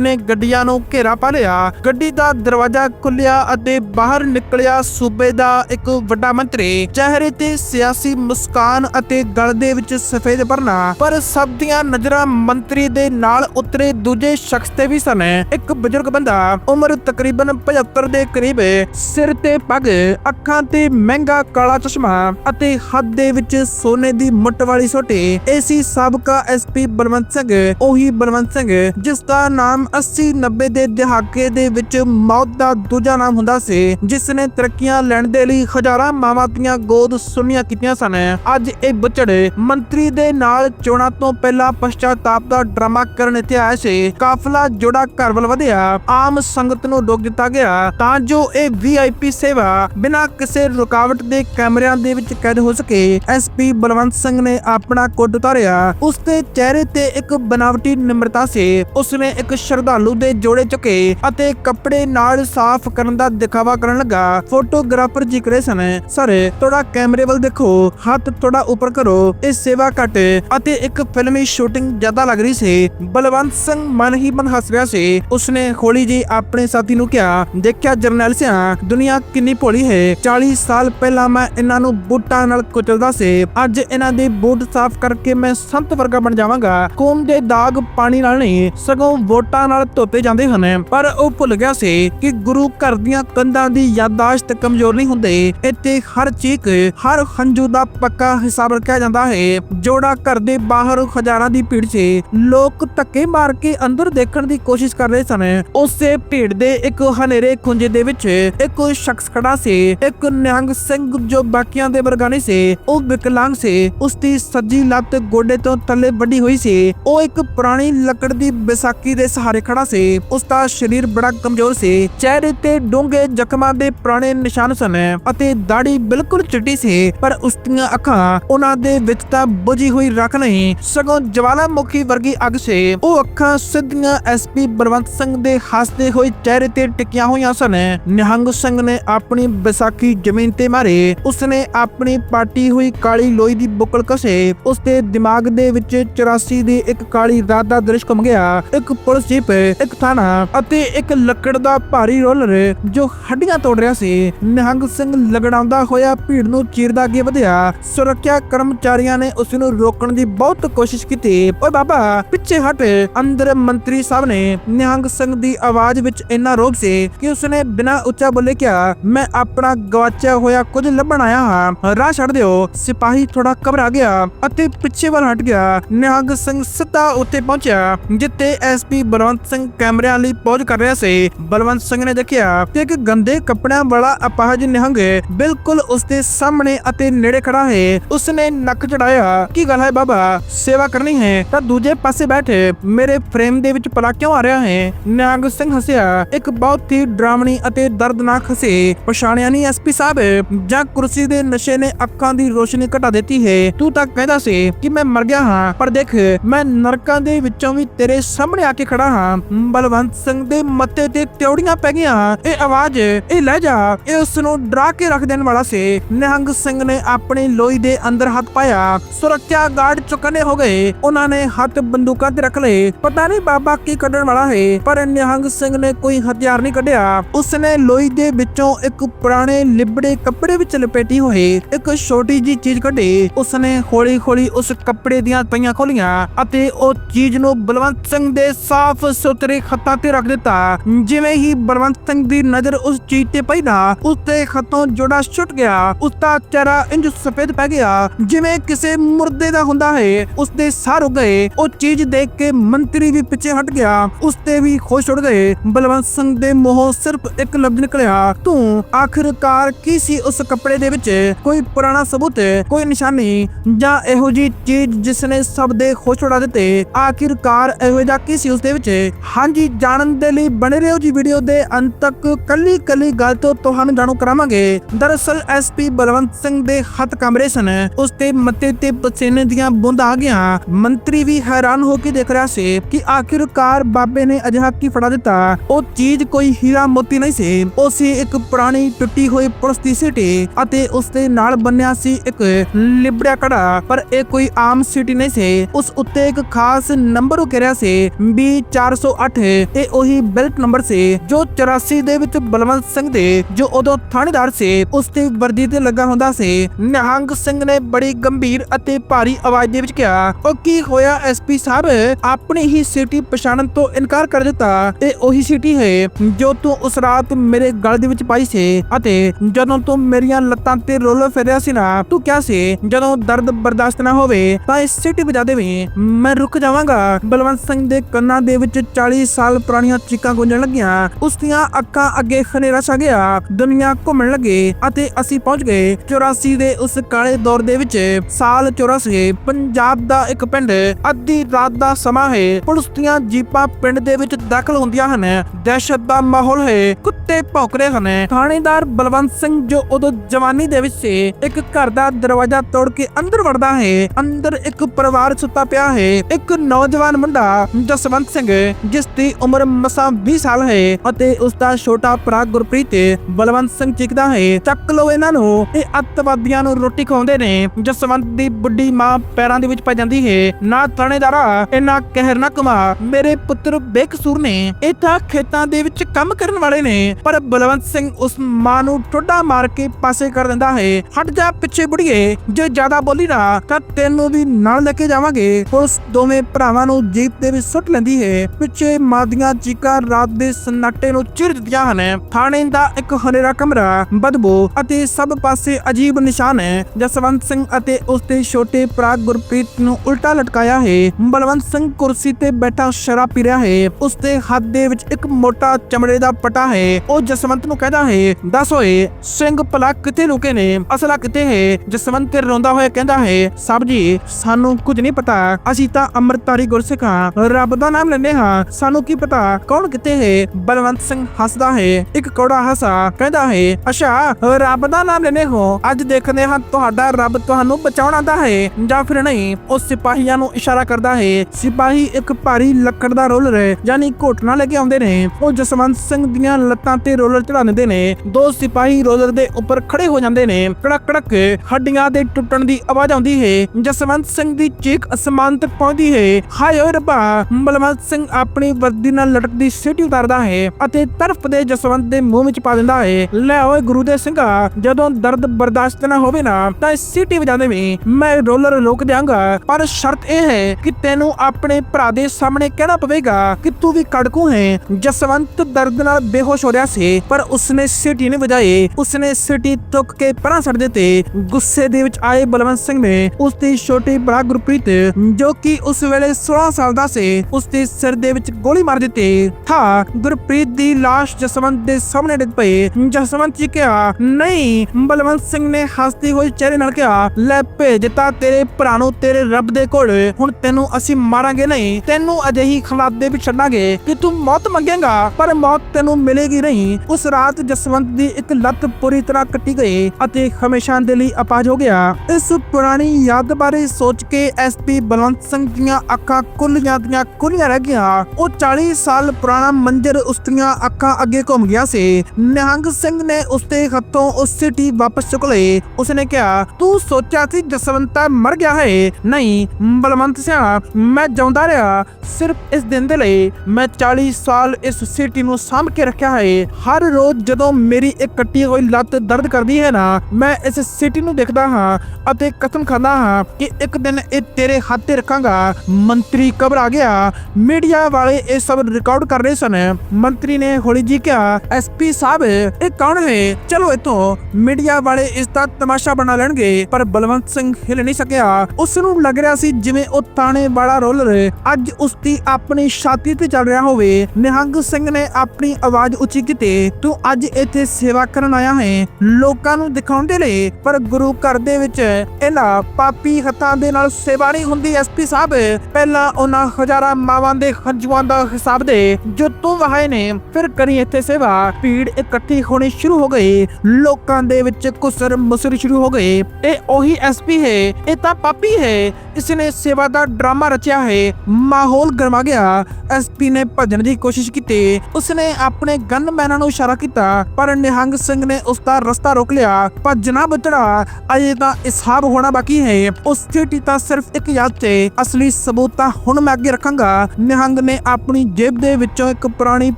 ਨੇ ਗੱਡੀਆਂ ਨੂੰ ਘੇਰਾ ਪਾ ਲਿਆ। ਗੱਡੀ ਦਾ ਦਰਵਾਜ਼ਾ ਖੁੱਲਿਆ ਅਤੇ ਬਾਹਰ ਨਿਕਲਿਆ ਸੂਬੇ ਦਾ ਇੱਕ ਵੱਡਾ ਮੰਤਰੀ। ਚਿਹਰੇ ਤੇ ਸਿਆਸੀ ਮੁਸਕਾਨ ਅਤੇ ਗਲ ਦੇ ਵਿੱਚ ਸਫੇਦ ਪਰਨਾ। ਪਰ ਸਭ ਦੀਆਂ ਨਜ਼ਰਾਂ ਮੰਤਰੀ ਦੇ ਨਾਲ ਉਤਰੇ ਦੂਜੇ ਸ਼ਖਸ ਤੇ ਵੀ ਸਨ। ਇੱਕ ਬਜ਼ੁਰਗ ਬੰਦਾ ਉਮਰ ਤਕਰੀਬਨ 75 ਦੇ ਕਰੀਬ ਸਿਰ ਤੇ ਪੱਗ, ਅੱਖਾਂ ਤੇ ਮਹਿੰਗਾ ਕਾਲਾ ਚਸ਼ਮਾ ਅਤੇ ਹੱਥ ਦੇ ਵਿੱਚ ਸੋਨੇ ਦੀ ਮੁੱਠ ਵਾਲੀ ਸੋਟੀ। ਏਸੀ ਸਾਬਕਾ ਐਸਪੀ ਬਲਵੰਤ ਸਿੰਘ, ਉਹੀ ਬਲਵੰਤ ਸਿੰਘ, ਜਿਸ ਦਾ ਨਾਮ 80 90 ਦੇ ਦਹਾਕੇ ਦੇ ਵਿੱਚ ਮੌਤ ਦਾ ਦੂਜਾ ਨਾਮ ਹੁੰਦਾ ਸੀ, ਜਿਸ ਨੇ ਤਰੱਕੀਆਂ ਲੈਣ ਦੇ ਲਈ ਹਜ਼ਾਰਾਂ ਮਾਵਾਂ ਦੀਆਂ ਗੋਦ ਸੁਣੀਆਂ ਕੀਤੀਆਂ ਸਨ। ਅੱਜ ਇਹ ਬੁੱਚੜ ਮੰਤਰੀ ਦੇ ਨਾਲ ਚੋਣਾਂ ਤੋਂ ਪਹਿਲਾਂ ਪਛਤਾਤਾਪ ਦਾ ਡਰਾਮਾ ਕਰਨ ਇੱਥੇ ਆਇਆ ਕਾਫਲਾ ਜੋੜਾ ਘਰ ਵੱਲ ਵਧਿਆ, ਆਮ ਸੰਗਤ ਨੂੰ ਰੋਕ ਦਿੱਤਾ ਗਿਆ, ਤਾਂ ਜੋ ਇਹ ਵੀਆਈਪੀ ਸੇਵਾ ਬਿਨਾਂ ਕਿਸੇ ਰੁਕਾਵਟ ਦੇ ਕੈਮਰਿਆਂ ਦੇ ਵਿੱਚ ਕੈਦ ਹੋ ਸਕੇ। ਐਸਪੀ ਬਲਵੰਤ ਸਿੰਘ ਨੇ ਆਪਣਾ ਕੋਟ ਉਤਾਰਿਆ। ਉਸ ਦੇ ਚਿਹਰੇ ਤੇ ਇੱਕ ਬਨਾਵਟੀ ਨਿਮਰਤਾ ਸੀ। ਉਸਨੇ ਇੱਕ ਸ਼ਰਧਾਲੂ ਦੇ ਜੋੜੇ ਚੁੱਕੇ ਅਤੇ ਕੱਪੜੇ ਨਾਲ ਸਾਫ਼ ਕਰਨ ਦਾ ਦਿਖਾਵਾ ਕਰਨ ਲੱਗਾ। ਫੋਟੋਗ੍ਰਾਫਰ ਜੀ ਕਰੇ ਸਨ, ਸਰ ਥੋੜਾ ਕੈਮਰੇ ਵੱਲ ਦੇਖੋ, ਹੱਥ ਥੋੜਾ ਉੱਪਰ ਕਰੋ, ਇਹ ਸੇਵਾ ਘੱਟ ਅਤੇ ਇੱਕ ਫਿਲਮੀ ਸ਼ੂਟਿੰਗ ਜ਼ਿਆਦਾ ਲੱਗ ਰਹੀ ਸੀ। ਬਲਵੰਤ ਸਿੰਘ ਮਨ ਹੀ ਮਨ ਹੱਸ ਰਿਹਾ ਸੀ। ਉਸਨੇ ਹੌਲੀ ਜੀ ਆਪਣੇ ਸਾਥੀ ਨੂੰ ਕਿਹਾ, ਦੇਖਿਆ ਜਰਨੈਲ ਸਿਆ, ਦੁਨੀਆ ਕਿੰਨੀ ਭੋਲੀ ਹੈ। 40 ਸਾਲ ਪਹਿਲਾਂ ਮੈਂ ਇਹਨਾਂ ਨੂੰ ਬੂਟਾਂ ਨਾਲ ਕੁਚਲਦਾ ਸੀ। ਅੱਜ ਇਹਨਾਂ ਦੇ ਬੂਟ ਸਾਫ਼ ਕਰਕੇ ਮੈਂ ਸੰਤ ਵਰਗਾ ਬਣ ਜਾਵਾਂਗਾ। ਕੌਮ ਦੇ ਦਾਗ ਪਾਣੀ ਨਾਲ ਨਹੀਂ, ਸਗੋਂ ਵੋਟਾਂ ਨਾਲ ਧੋਤੇ ਜਾਂਦੇ ਹਨ। ਪਰ ਉਹ ਭੁੱਲ ਗਿਆ ਸੀ ਕਿ ਗੁਰੂ ਘਰ ਦੀਆਂ ਕੰਧਾਂ ਦੀ ਯਾਦਾਸ਼ਤ ਕਮਜ਼ੋਰ ਨਹੀਂ ਹੁੰਦੇ। ਇੱਥੇ ਹਰ ਚੀਕ, ਹਰ ਹੰਝੂ ਦਾ ਪੱਕਾ ਹਿਸਾਬ ਰੱਖਿਆ ਜਾਂਦਾ ਹੈ। ਜੋੜਾ ਘਰ ਦੇ ਬਾਹਰ ਹਜ਼ਾਰਾਂ ਦੀ ਭੀੜ 'ਚ ਲੋਕ ਧੱਕੇ ਮਾਰ ਕੇ ਅੰਦਰ ਦੇਖਣ ਦੀ ਕੋਸ਼ਿਸ਼ ਕਰ ਰਹੇ ਸਨ। ਉਸੇ ਭੀੜ ਦੇ ਇੱਕ ਹਨੇਰੇ ਖੁੰਝੇ ਦੇ ਵਿੱਚ ਇੱਕ ਸ਼ਖਸ ਖੜਾ ਸੀ। ਇੱਕ ਨਿਹੰਗ ਸਿੰਘ ਜੋ ਬਾਕੀਆਂ ਦੇ ਵਰਗਾ ਨਹੀਂ ਸੀ। ਉਹ ਵਿਕਲਾਂਗ ਸੀ। ਉਸ ਦੀ ਸੱਜੀ ਲੱਤ ਗੋਡੇ ਤੋਂ ਥੱਲੇ ਵੱਡੀ ਹੋਈ ਸੀ। ਉਹ ਇੱਕ ਪੁਰਾਣੀ ਲੱਕੜ ਦੀ ਵਿਸਾਖੀ ਦੇ ਸਹਾਰੇ ਖੜਾ ਸੀ। ਉਸ ਦਾ ਸਰੀਰ ਬੜਾ ਕਮਜ਼ੋਰ ਸੀ। ਚਿਹਰੇ ਤੇ ਡੂੰਘੇ ਜ਼ਖਮਾਂ ਦੇ ਪੁਰਾਣੇ ਨਿਸ਼ਾਨ ਸਨ ਅਤੇ ਦਾੜੀ ਬਿਲਕੁਲ ਚਿੱਟੀ ਸੀ। ਪਰ ਉਸ ਦੀਆਂ ਅੱਖਾਂ ਉਹਨਾਂ ਦੇ ਵਿੱਚ ਤਾਂ ਬੁਝੀ ਹੋਈ ਰੱਖ ਨਹੀਂ, ਸਗੋਂ ਜਵਾਲਾਮੁਖੀ ਵਰਗੀ ਅੱਗ ਸੀ। ਉਹ ਅੱਖਾਂ ਸਿੱਧੀਆਂ ਐਸਪੀ ਬਲਵੰਤ ਸਿੰਘ ਦੇ ਹੱਸਦੇ ਹੋਏ ਚਿਹਰੇ ਤੇ ਟਿਕੀਆਂ ਹੋਈਆਂ ਸਨ। ਨਿਹੰਗ ਸਿੰਘ ਨੇ ਆਪਣੀ ਵਿਸਾਖੀ ਜ਼ਮੀਨ ਤੇ ਮਾਰੇ। ਉਸਨੇ ਆਪਣੀ ਪਾਟੀ ਹੋਈ ਕਾਲੀ ਲੋਈ ਦੀ ਬੁੱਕਲ ਕਸੇ। ਉਸ ਦਿਮਾਗ ਦੇ ਵਿੱਚ 84 ਦੀ ਇੱਕ ਕਾਲੀ ਰਾਤ ਦਾ ਦ੍ਰਿਸ਼ ਘੁੰਮ ਗਿਆ। ਇੱਕ ਪੁਲਿਸ ਜੀਪ, ਇੱਕ ਥਾਣਾ ਅਤੇ ਇੱਕ ਲੱਕੜ ਦਾ ਭਾਰੀ ਰੋਲਰ ਜੋ ਹੱਡੀਆਂ ਤੋੜ ਰਿਹਾ ਸੀ। ਨਿਹੰਗ ਸਿੰਘ ਲਗੜਾਉਂਦਾ ਹੋਇਆ ਭੀੜ ਨੂੰ ਚੀਰਦਾ ਅੱਗੇ ਵਧਿਆ। ਸੁਰੱਖਿਆ ਕਰਮਚਾਰੀਆਂ ਨੇ ਉਸ ਨੂੰ ਰੋਕਣ ਦੀ ਬਹੁਤ ਕੋਸ਼ਿਸ਼ ਕੀਤੀ। ਓਏ ਬਾਬਾ, ਪਿੱਛੇ ਹਟ। ਅੰਦਰ ਮੰਤਰੀ ਸਾਹਿਬ ਨੇ ਨਿਹੰਗ ਸਿੰਘ ਦੀ ਆਵਾਜ਼ ਵਿੱਚ ਇੰਨਾ ਰੋਬ ਸੀ ਕਿ ਉਸਨੇ ਬਿਨਾਂ ਉੱਚਾ ਬੋਲੇ ਕਿਹਾ, ਮੈਂ ਆਪਣਾ ਗਵਾਚਿਆ ਹੋਇਆ ਕੁਝ ਲੱਭਣ ਆਇਆ ਹਾਂ। ਰਾਹ ਛੱਡ ਦਿਓ। ਸਿਪਾਹੀ ਥੋੜਾ ਘਬਰਾ ਗਿਆ ਅਤੇ ਪਿੱਛੇ ਵੱਲ ਹਟ ਗਿਆ। ਨਿਹੰਗ ਸਿੰਘ ਸਿੱਧਾ ਉੱਤੇ ਪਹੁੰਚਿਆ, ਜਿੱਥੇ ਐਸਪੀ ਬਲਵੰਤ ਸਿੰਘ ਕੈਮਰਿਆਂ ਲਈ ਪਹੁੰਚ ਕਰ ਰਿਹਾ ਸੀ। ਬਲਵੰਤ ਸਿੰਘ ਨੇ ਦੇਖਿਆ ਕਿ ਇੱਕ ਗੰਦੇ ਕੱਪੜਿਆਂ ਵਾਲਾ ਅਪਾਹਜ ਨਿਹੰਗ ਬਿਲਕੁਲ ਉਸ ਦੇ ਸਾਹਮਣੇ ਅਤੇ ਨੇੜੇ ਖੜਾ ਹੈ। ਉਸਨੇ ਨੱਕ ਚੜਾਇਆ ਕੀ ਗੱਲ ਹੈ ਬਾਬਾ? ਸੇਵਾ ਕਰਨੀ ਹੈ ਤਾਂ ਦੂਜੇ ਪਾਸੇ ਬੈਠੇ। ਮੇਰੇ ਫਰੇਮ ਦੇ ਵਿੱਚ ਪਲਾ ਕਿਉਂ ਆ ਰਿਹਾ ਹੈ? ਨਿਹੰਗ ਸਿੰਘ ਹੱਸਿਆ। ਇੱਕ ਬਹੁਤ ਹੀ ਡਰਾਵਣੀ ਅਤੇ ਦਰਦਨਾਕ ਹਸੇ ਪਛਾਣਿਆ ਨਹੀਂ ਐਸਪੀ ਸਾਹਿਬ, ਜਾਂ ਕੁਰਸੀ ਦੇ ਨਸ਼ੇ ਨੇ ਅੱਖਾਂ ਦੀ ਰੋਸ਼ਨੀ ਘਟਾ ਦਿੱਤੀ ਹੈ? ਤੂੰ ਤਾਂ ਕਹਿੰਦਾ ਸੀ ਕਿ ਮੈਂ ਮਰ ਗਿਆ ਹਾਂ, ਪਰ ਦੇਖ, ਮੈਂ ਨਰਕਾਂ ਦੇ ਵਿੱਚੋਂ ਵੀ ਤੇਰੇ ਸਾਹਮਣੇ ਆ ਕੇ ਖੜਾ ਹਾਂ। ਬਲਵੰਤ ਸਿੰਘ ਦੇ ਮੱਥੇ ਤੇ ਤਿਉੜੀਆਂ ਪੈ ਗਈਆਂ। ਇਹ ਆਵਾਜ਼, ਇਹ ਲਹਿਜਾ, ਇਹ ਉਸ ਨੂੰ ਡਰਾ ਕੇ ਰੱਖ ਦੇਣ ਵਾਲਾ ਸੀ। ਨਿਹੰਗ ਸਿੰਘ ਨੇ ਆਪਣੀ ਲੋਈ ਦੇ ਅੰਦਰ ਹੱਥ ਪਾਇਆ। ਸੁਰੱਖਿਆ ਗਾਰਡ ਚੁਕਨੇ ਹੋ ਗਏ। ਉਹਨਾਂ ਨੇ ਹੱਥ ਬੰਦੂਕਾਂ ਤੇ ਰੱਖ ਲਏ। ਹੈ ਪਤਾ ਨਹੀਂ ਬਾਬਾ ਕੀ ਕੱਢਣ ਵਾਲਾ ਹੈ, ਪਰ ਨਿਹੰਗ ਸਿੰਘ ਨੇ ਕੋਈ ਹਥਿਆਰ ਨਹੀਂ ਕੱਢਿਆ। ਉਸਨੇ ਲੋਈ ਦੇ ਵਿੱਚੋਂ ਇੱਕ ਪੁਰਾਣੇ ਲਿਬੜੇ ਕੱਪੜੇ ਵਿੱਚ ਲਪੇਟੀ ਹੋਈ ਇੱਕ ਛੋਟੀ ਜੀ ਚੀਜ਼ ਕੱਢੀ। ਉਸਨੇ ਹੌਲੀ-ਹੌਲੀ ਉਸ ਕੱਪੜੇ ਦੀਆਂ ਪਈਆਂ ਖੋਲੀਆਂ ਅਤੇ ਉਹ ਚੀਜ਼ ਨੂੰ ਬਲਵੰਤ ਸਿੰਘ ਦੇ ਸਾਫ਼ ਸੁਥਰੇ ਹੱਥਾਂ ਤੇ ਰੱਖ ਦਿੱਤਾ। ਜਿਵੇਂ ਹੀ ਬਲਵੰਤ ਸਿੰਘ ਦੀ ਨਜ਼ਰ ਉਸ ਚੀਜ਼ ਤੇ ਪਈ ਨਾ ਉਸ ਦੇ ਹੱਥੋਂ ਜੋੜਾ ਛੁੱਟ ਗਿਆ। ਉਸ ਦਾ ਚਿਹਰਾ ਇੰਜ ਸਫੇਦ ਪੈ ਗਿਆ, ਜਿਵੇਂ ਕਿਸੇ ਮੁਰਦੇ ਦਾ ਹੁੰਦਾ ਹੈ। ਉਸ ਦੇ ਸਾਹ ਰੁਕ ਗਏ। ਉਹ ਚੀਜ਼ ਦੇਖ ਕੇ ਮੰਤਰੀ ਵੀ ਪਿੱਛੇ ਹਟ ਗਿਆ। ਉਸ ਤੇ ਵੀ ਖੁਸ਼ ਉੜ ਗਏ। ਬਲਵੰਤ ਸਿੰਘ ਦੇ ਮੂੰਹੋਂ ਸਿਰਫ ਇੱਕ ਲਫ਼ਜ਼ ਨਿਕਲਿਆ, ਤੂੰ ਆਖਿਰਕਾਰ ਕੀ ਸੀ ਉਸ ਕੱਪੜੇ ਦੇ ਵਿੱਚ? ਕੋਈ ਪੁਰਾਣਾ ਸਬੂਤ, ਕੋਈ ਨਿਸ਼ਾਨੀ ਜਾਂ ਇਹੋ ਜੀ ਚੀਜ਼ ਜਿਸ ਨੇ ਸਭ ਦੇ ਖੁਸ਼ ਉਡਾ ਦਿੱਤੇ? ਆਖਿਰਕਾਰ ਇਹੋ ਜਿਹਾ ਕੀ ਸੀ ਉਸ ਦੇ ਵਿੱਚ? ਹਾਂਜੀ, ਜਾਣਨ ਦੇ ਲਈ ਬਣੇ ਰਹੋ ਜੀ ਵੀਡੀਓ ਦੇ ਅੰਤ ਤੱਕ। ਕੱਲੀ ਕੱਲੀ ਗੱਲ ਤੋਂ ਤੁਹਾਨੂੰ ਜਾਣੂ ਕਰਾਵਾਂਗੇ। ਦਰਅਸਲ ਐਸਪੀ ਬਲਵੰਤ ਸਿੰਘ ਦੇ ਹੱਥ ਕਮਰੇ ਸਨ। ਉਸ ਤੇ ਮੱਤੇ ਤੇ ਪਸੀਨੇ ਦੀਆਂ ਬੂੰਦਾਂ ਆ ਗਈਆਂ। ਮੰਤਰੀ ਵੀ ਹੈਰਾਨ ਹੋ ਕੇ ਦੇਖ ਰਿਹਾ ਸੀ। ਕਿ ਆਖਿਰਕਾਰ ਬਾਬੇ ਨੇ ਅਜਿਹਾ ਕੀ ਫੜਾ ਦਿੱਤਾ? ਉਹ ਚੀਜ਼ ਕੋਈ ਹੀਰਾ ਮੋਤੀ ਨਹੀਂ ਸੀ। ਉਹ ਸੀ ਇੱਕ ਪੁਰਾਣੀ ਟੁੱਟੀ ਹੋਈ ਪੁਲਿਸ ਦੀ ਸਿਟੀ ਅਤੇ ਉਸ ਦੇ ਨਾਲ ਬੰਨਿਆ ਸੀ ਇੱਕ ਲਿਬੜਿਆ ਕੜਾ ਪਰ ਇਹ ਕੋਈ ਆਮ ਸਿਟੀ ਨਹੀਂ ਸੀ। ਉਸ ਉੱਤੇ ਇੱਕ ਖਾਸ ਨੰਬਰ ਉਕਰਿਆ ਸੀ B408 ਇਹ ਉਹੀ ਬੈਲਟ ਨੰਬਰ ਸੀ ਜੋ 84 ਦੇ ਵਿੱਚ ਬਲਵੰਤ ਸਿੰਘ ਦੇ, ਜੋ ਉਦੋਂ ਥਾਣੇਦਾਰ ਸੀ। ਉਸ ਦੀ ਵਰਦੀ ਤੇ ਲੱਗਾ ਹੁੰਦਾ ਸੀ, ਨਿਹੰਗ ਸਿੰਘ ਨੇ ਬੜੀ ਗੰਭੀਰ ਅਤੇ ਭਾਰੀ ਆਵਾਜ਼ ਦੇ ਵਿੱਚ ਕਿਹਾ, ਉਹ ਕੀ ਹੋਇਆ ਐਸਪੀ ਸਾਹਿਬ? ਆਪ ਆਪਣੀ ਹੀ ਸਿਟੀ ਪਛਾਣਨ ਤੋਂ ਇਨਕਾਰ ਕਰ ਦਿੱਤਾ ਇਹ ਉਹੀ ਸਿਟੀ ਹੈ ਜੋ ਤੂੰ ਉਸ ਰਾਤ ਮੇਰੇ ਗਲ ਦੇ ਵਿੱਚ ਪਾਈ ਸੀ ਅਤੇ ਜਦੋਂ ਤੂੰ ਮੇਰੀਆਂ ਲੱਤਾਂ ਤੇ ਰੋਲ ਫੇਰਿਆ ਸੀ ਨਾ ਤੂੰ ਕਿਹਾ ਸੀ ਜਦੋਂ ਦਰਦ ਬਰਦਾਸ਼ਤ ਨਾ ਹੋਵੇ ਤਾਂ ਇਸ ਸਿਟੀ ਵਜਾ ਦੇਵੇਂ ਮੈਂ ਰੁਕ ਜਾਵਾਂਗਾ ਬਲਵੰਤ ਸਿੰਘ ਦੇ ਕੰਨਾਂ ਦੇ ਵਿੱਚ 40 ਸਾਲ ਪੁਰਾਣੀਆਂ ਚੀਕਾਂ ਗੂੰਜਣ ਲੱਗੀਆਂ ਉਸ ਦੀਆਂ ਅੱਖਾਂ ਅੱਗੇ ਹਨੇਰਾ ਛਾ ਗਿਆ ਦੁਨੀਆ ਘੁੰਮਣ ਲੱਗੇ ਅਤੇ ਅਸੀਂ ਪਹੁੰਚ ਗਏ 84 ਦੇ ਉਸ ਕਾਲੇ ਦੌਰ ਦੇ ਵਿੱਚ ਸਾਲ 84 ਪੰਜਾਬ ਦਾ ਇੱਕ ਪਿੰਡ ਅੱਧੀ ਰਾਤ ਦਾ ਸਮਾਂ ਹੈ। ਪੁਲਿਸ ਦੀਆਂ ਜੀਪਾਂ ਪਿੰਡ ਦੇ ਵਿੱਚ ਦਾਖਲ ਹੁੰਦੀਆਂ ਹਨ। ਦਹਿਸ਼ਤ ਦਾ ਮਾਹੌਲ ਹੈ। ਕੁੱਤੇ ਭੌਂਕ ਰਹੇ ਹਨ। ਥਾਣੇਦਾਰ ਬਲਵੰਤ ਸਿੰਘ ਜੋ ਉਦੋਂ ਜਵਾਨੀ ਦੇ ਵਿੱਚ ਸੀ, ਇੱਕ ਘਰ ਦਾ ਦਰਵਾਜ਼ਾ ਤੋੜ ਕੇ ਅੰਦਰ ਵੜਦਾ ਹੈ। ਅੰਦਰ ਇੱਕ ਪਰਿਵਾਰ ਸੁੱਤਾ ਪਿਆ ਹੈ। ਇੱਕ ਨੌਜਵਾਨ ਮੁੰਡਾ ਜਸਵੰਤ ਸਿੰਘ, ਜਿਸ ਦੀ ਉਮਰ ਮਸਾਂ 20 ਸਾਲ ਹੈ ਅਤੇ ਉਸ ਦਾ ਛੋਟਾ ਭਰਾ ਗੁਰਪ੍ਰੀਤ ਬਲਵੰਤ ਸਿੰਘ ਚੀਕਦਾ ਹੈ। ਚੱਕ ਲਓ ਇਹਨਾਂ ਨੂੰ। ਇਹ ਅੱਤਵਾਦੀਆਂ ਨੂੰ ਰੋਟੀ ਖਵਾਉਂਦੇ ਨੇ। ਜਸਵੰਤ ਦੀ ਬੁੱਢੀ ਮਾਂ ਪੈਰਾਂ ਦੇ ਵਿੱਚ ਪੈ ਜਾਂਦੀ ਹੈ। ਨਾ ਥਾਣੇਦਾਰਾ, ਇਹਨਾਂ ਕਹਿਰ ਨਾ ਕਮਾ ਮੇਰੇ ਪੁੱਤਰ ਬੇਕਸੂਰ ਨੇ, ਇਹ ਤਾਂ ਖੇਤਾਂ ਦੇ ਵਿੱਚ ਕੰਮ ਕਰਨ ਵਾਲੇ ਨੇ। ਪਰ ਬਲਵੰਤ ਸਿੰਘ ਉਸ ਮਾਂ ਨੂੰ ਟੋਡਾ ਮਾਰ ਕੇ ਪਾਸੇ ਕਰ ਦਿੰਦਾ ਹੈ। ਹਟ ਜਾ ਪਿੱਛੇ ਬੁੜੀਏ, ਜੇ ਜ਼ਿਆਦਾ ਬੋਲੀ ਨਾ, ਤਾਂ ਤੈਨੂੰ ਵੀ ਨਾਲ ਲੈ ਕੇ ਜਾਵਾਂਗੇ। ਉਸ ਦੋਵੇਂ ਭਰਾਵਾਂ ਨੂੰ ਜੀਪ ਦੇ ਵਿੱਚ ਸੁੱਟ ਲੈਂਦੀ ਹੈ। ਪਿੱਛੇ ਮਾਦੀਆਂ ਚੀਕਾਂ ਰਾਤ ਦੇ ਸਨਾਟੇ ਨੂੰ ਚਿਰ ਦਿੱਤੀਆਂ ਹਨ। ਥਾਣੇ ਦਾ ਇੱਕ ਹਨੇਰਾ ਕਮਰਾ, ਬਦਬੂ ਅਤੇ ਸਭ ਪਾਸੇ ਅਜੀਬ ਨਿਸ਼ਾਨ ਹੈ। ਜਸਵੰਤ ਸਿੰਘ ਅਤੇ ਉਸ ਦੇ ਛੋਟੇ ਭਰਾ ਗੁਰਪ੍ਰੀਤ ਨੂੰ ਉਲਟਾ ਲਟਕਾਇਆ ਹੈ। ਬਲਵੰਤ ਸਿੰਘ ਕੁਰਸੀ ਤੇ ਬੈਠਾ ਸ਼ਰਾਬ ਪੀ ਰਿਹਾ ਹੈ। ਉਸ ਦੇ ਹੱਥ ਦੇ ਵਿੱਚ ਇੱਕ ਮੋਟਾ ਚਮੜੇ ਦਾ ਪਟਾ ਹੈ। ਉਹ ਜਸਵੰਤ ਨੂੰ ਕਹਿੰਦਾ ਹੈ, ਦੱਸ ਓਏ, ਸਿੰਘ ਭਲਾ ਕਿੱਥੇ ਲੁਕੇ ਨੇ? ਅਸਲਾ ਕਿੱਥੇ ਹੈ? ਜਸਵੰਤ ਤੇ ਰੋਂਦਾ ਹੋਇਆ ਕਹਿੰਦਾ ਹੈ ਸਾਹਿਬ ਜੀ, ਸਾਨੂੰ ਕੁਝ ਨਹੀਂ ਪਤਾ। ਅਸੀਂ ਤਾਂ ਅੰਮ੍ਰਿਤਧਾਰੀ ਗੁਰਸਿੱਖ ਹਾਂ। ਰੱਬ ਦਾ ਨਾਮ ਲੈਂਦੇ ਹਾਂ। ਸਾਨੂੰ ਕੀ ਪਤਾ ਕੌਣ ਕਿੱਥੇ ਹੈ? ਬਲਵੰਤ ਸਿੰਘ ਹੱਸਦਾ ਹੈ। ਇੱਕ ਕੌੜਾ ਹੱਸਾ ਕਹਿੰਦਾ ਹੈ, ਅੱਛਾ, ਰੱਬ ਦਾ ਨਾਮ ਲੈਂਦੇ ਹੋ? ਅੱਜ ਦੇਖਦੇ ਹਾਂ ਤੁਹਾਡਾ ਰੱਬ ਤੁਹਾਨੂੰ ਬਚਾਉਣ ਆਉਂਦਾ ਹੈ। ਜਾਂ ਫਿਰ ਨਹੀਂ? ਉਹ ਸਿਪਾਹੀਆਂ ਨੂੰ ਇਸ਼ਾਰਾ ਕਰਦਾ ਹੈ, ਸਿਪਾਹੀ ਇੱਕ ਭਾਰੀ ਲੱਕੜ ਦਾ ਰੋਲਰ ਯਾਨੀ ਘੋਟਣਾ ਲੈ ਕੇ ਆਉਂਦੇ ਨੇ। ਉਹ ਜਸਵੰਤ ਸਿੰਘ ਦੀਆਂ ਲੱਤਾਂ ਤੇ ਰੋਲਰ ਚੜਾ ਨੇ। ਦੋ ਸਿਪਾਹੀ ਰੋਲਰ ਦੇ ਉੱਪਰ ਖੜੇ ਹੋ ਜਾਂਦੇ ਨੇ। ਕੜਕ ਕੜਕ ਹੱਡੀਆਂ ਦੇ ਟੁੱਟਣ ਦੀ ਆਵਾਜ਼ ਆਉਂਦੀ ਹੈ। ਜਸਵੰਤ ਸਿੰਘ ਦੀ ਚੀਕ ਅਸਮਾਨ ਤੱਕ ਪਹੁੰਚਦੀ ਹੈ। ਹਾਏ ਓਏ ਰੱਬਾ! ਬਲਵੰਤ ਸਿੰਘ ਆਪਣੀ ਵਰਦੀ ਨਾਲ ਲਟਕਦੀ ਸਿੱਟੀ ਉਤਾਰਦਾ ਹੈ ਅਤੇ ਤਰਫ ਦੇ ਜਸਵੰਤ ਦੇ ਮੂੰਹ ਵਿੱਚ ਪਾ ਦਿੰਦਾ ਹੈ। ਲੈ ਓਏ ਗੁਰੂ ਦੇ ਸਿੰਘਾ, ਜਦੋਂ ਦਰਦ ਬਰਦਾਸ਼ਤ ਨਾ ਹੋਵੇ ਨਾ, ਤਾਂ ਸਿਟੀ ਵਜਾਉਂਦੇ ਵੀ ਮੈਂ ਰੋਲਰ ਰੋਕ ਦਿਆਂਗਾ, ਪਰ ਸ਼ਰਤ ਇਹ ਹੈ ਕਿ ਤੈਨੂੰ ਆਪਣੇ ਭਰਾ ਦੇ ਸਾਹਮਣੇ ਕਹਿਣਾ ਪਵੇਗਾ ਕਿ ਤੂੰ ਵੀ ਕੜਕੂ ਹੈ। ਜਸਵੰਤ ਦਰਦ ਨਾਲ ਬੇਹੋਸ਼ ਹੋ ਰਿਹਾ ਸੀ, ਪਰ ਉਸਨੇ ਸਿਟੀ ਨਹੀਂ ਵਜਾਈ ਉਸਨੇ ਸਿਟੀ ਤੁੱਕ ਕੇ ਪਰਾਂ ਛੱਡ ਦਿੱਤੇ। ਗੁੱਸੇ ਦੇ ਵਿੱਚ ਆਏ ਬਲਵੰਤ ਸਿੰਘ ਨੇ ਉਸ ਦੀ ਛੋਟੀ ਭਰਾ ਗੁਰਪ੍ਰੀਤ, ਜੋ ਕਿ ਉਸ ਵੇਲੇ 16 ਸਾਲ ਦਾ ਸੀ ਉਸ ਦੇ ਸਿਰ ਦੇ ਵਿੱਚ ਗੋਲੀ ਮਾਰ ਦਿੱਤੀ। ਥਾ ਗੁਰਪ੍ਰੀਤ ਦੀ ਲਾਸ਼ ਜਸਵੰਤ ਦੇ ਸਾਹਮਣੇ ਡਿੱਗ ਪਈ। ਜਸਵੰਤ ਜੀ ਕਿਹਾ, ਨਹੀਂ, ਬਲਵੰਤ ਸਿੰਘ ਨੇ ਹੱਸਦੇ ਹੋਏ ਚਿਹਰੇ ਨਾਲ ਕਿਹਾ, ਲੈ ਭੇਜ ਦਿੱਤਾ ਤੇਰੇ ਭਰਾ ਨੂੰ ਤੇਰੇ ਰੱਬ ਦੇ ਕੋਲ, ਹੁਣ ਤੈਨੂੰ ਅਸੀਂ ਮਾਰਾਂਗੇ ਨਹੀਂ ਤੈਨੂੰ ਅਜਿਹੀ ਖਲਾਤ ਦੇ ਵਿੱਚ ਛੱਡਾਂਗੇ ਕਿ ਤੂੰ ਮੌਤ ਮੰਗੇਗਾ, ਪਰ ਮੌਤ ਤੈਨੂੰ ਮਿਲੇਗੀ ਨਹੀਂ। ਉਸ ਰਾਤ ਜਸਵੰਤ ਦੀ ਇੱਕ ਲੱਤ ਪੂਰੀ ਤਰ੍ਹਾਂ ਕੱਟੀ ਗਈ ਅਤੇ ਹਮੇਸ਼ਾ ਦੇ ਲਈ ਅਪਾਜ ਹੋ ਗਿਆ। ਇਸ ਪੁਰਾਣੀ ਯਾਦ ਬਾਰੇ ਸੋਚ ਕੇ ਐਸਪੀ ਬਲਵੰਤ ਸਿੰਘ ਦੀਆਂ ਅੱਖਾਂ ਕੁੱਲੀਆਂ ਦੀਆਂ ਕੁੱਲੀਆਂ ਰਹਿ ਗਈਆਂ। ਉਹ 40 ਸਾਲ ਪੁਰਾਣਾ ਮੰਜ਼ਰ ਉਸ ਦੀਆਂ ਅੱਖਾਂ ਅੱਗੇ ਘੁੰਮ ਗਿਆ ਸੀ। ਨਿਹੰਗ ਸਿੰਘ ਨੇ ਉਸ ਦੇ ਹੱਥੋਂ ਉਸ ਸਿੱਟੀ ਵਾਪਸ ਚੁੱਕ ਲਈ। ਉਸਨੇ ਕਿਹਾ, ਤੂੰ ਸੋਚਿਆ ਸੀ ਜਸਵੰਤਾ ਮਰ ਗਿਆ ਹੈ? ਨਹੀਂ, ਬਲਵੰਤ ਸਿੰਘ ਮੈਂ ਜਿਉਂਦਾ ਰਿਹਾ, ਸਿਰਫ ਇਸ ਦਿਨ ਦੇ ਲਈ ਮੈਂ 40 ਸਾਲ ਇਸ ਸਿਟੀ ਨੂੰ ਸਾਂਭ ਕੇ ਰੱਖਿਆ ਹੈ। ਹਰ ਰੋਜ਼ ਜਦੋਂ ਮੇਰੀ ਇੱਕ ਕੱਟੀ ਹੋਈ ਲੱਤ ਦਰਦ ਕਰਦੀ ਹੈ ਨਾ, ਮੈਂ ਇਸ ਸਿਟੀ ਨੂੰ ਦੇਖਦਾ ਹਾਂ ਅਤੇ ਕਸਮ ਖਾਂਦਾ ਹਾਂ ਕਿ ਇੱਕ ਦਿਨ ਇਹ ਤੇਰੇ ਹੱਥ ਤੇ ਰੱਖਾਂਗਾ। ਮੰਤਰੀ ਘਬਰਾ ਗਿਆ। ਮੀਡੀਆ ਵਾਲੇ ਇਹ ਸਭ ਰਿਕਾਰਡ ਕਰ ਰਹੇ ਸਨ। ਮੰਤਰੀ ਨੇ ਹੌਲੀ ਜੀ ਕਿਹਾ ਐਸਪੀ ਸਾਹਿਬ, ਇਹ ਕੌਣ ਹੈ? ਚਲੋ ਇਥੋਂ। ਮੀਡੀਆ ਵਾਲੇ ਇਸ ਦਾ ਤਮਾਸ਼ਾ ਬਣਾ ਲੈਣਗੇ, ਪਰ ਬਲਵੰਤ ਸਿੰਘ ਹਿਲ ਨਹੀਂ ਸਕਿਆ। ਉਸ ਨੂੰ ਲੱਗ ਰਿਹਾ ਸੀ ਜਿਵੇਂ ਉਹ ਤਾਣੇ ਵਾਲਾ ਰੋਲਰ ਅੱਜ ਉਸ ਦੀ ਆਪਣੀ ਛਾਤੀ ਤੇ ਚੱਲ ਰਿਹਾ ਹੋਵੇ। ਨਿਹੰਗ ਸਿੰਘ ਨੇ ਆਪਣੀ ਆਵਾਜ਼ ਉੱਚੀ ਕੀਤੀ, ਤੂੰ ਅੱਜ ਇੱਥੇ ਸੇਵਾ ਕਰਨ ਆਇਆ ਹੈ। ਲੋਕਾਂ ਨੂੰ ਦਿਖਾਉਣ ਦੇ ਲਈ। ਪਰ ਗੁਰੂ ਘਰ ਦੇ ਵਿੱਚ ਇਹਨਾਂ ਪਾਪੀ ਹੱਥਾਂ ਦੇ ਨਾਲ ਸੇਵਾ ਨਹੀਂ ਹੁੰਦੀ ਐਸਪੀ ਸਾਹਿਬ। ਪਹਿਲਾਂ ਉਹਨਾਂ ਹਜ਼ਾਰਾਂ ਮਾਵਾਂ ਦੇ ਹੰਝੂਆਂ ਦਾ ਹਿਸਾਬ ਦੇ, ਜੋ ਤੂੰ ਵਹਾਏ ਨੇ, ਫਿਰ ਕਰੀ ਇੱਥੇ ਸੇਵਾ। ਭੀੜ ਇਕੱਠੀ ਹੋਣੀ ਸ਼ੁਰੂ ਹੋ ਗਈ। ਲੋਕਾਂ ਦੇ ਵਿੱਚ ਕੁਸਰ ਮੁਸਰ ਸ਼ੁਰੂ ਹੋ ਗਏ। ਇਹ ਉਹੀ ਐਸਪੀ ਹੈ, ਇਹ ਤਾਂ ਪਾਪੀ ਹੈ। ਇਸ ਨੇ ਸੇਵਾ ਦਾ ਡਰਾਮਾ ਰਚਿਆ ਹੈ। ਮਾਹੌਲ ਗਰਮਾ ਗਿਆ। ਐਸਪੀ ਨੇ ਭੱਜਣ ਦੀ ਕੋਸ਼ਿਸ਼ ਕੀਤੀ। ਉਸਨੇ ਆਪਣੇ ਗਨਮੈਨਾਂ ਨੂੰ ਇਸ਼ਾਰਾ ਕੀਤਾ, ਪਰ ਨਿਹੰਗ ਸਿੰਘ ਨੇ ਉਸ ਦਾ ਰਸਤਾ ਰੋਕ ਲਿਆ। ਭੱਜਣਾ ਬਚੜਾ ਅਜੇ ਤਾਂ ਇਸਹਾਬ ਹੋਣਾ ਬਾਕੀ ਹੈ। ਉਸ ਚਿੱਠੀ ਤਾਂ ਸਿਰਫ ਇੱਕ ਯਾਦ ਤੇ ਅਸਲੀ ਸਬੂਤ ਤਾਂ ਹੁਣ ਮੈਂ ਅੱਗੇ ਰੱਖਾਂਗਾ। ਨਿਹੰਗ ਨੇ ਆਪਣੀ ਜੇਬ ਦੇ ਵਿੱਚੋਂ ਇੱਕ ਪੁਰਾਣੀ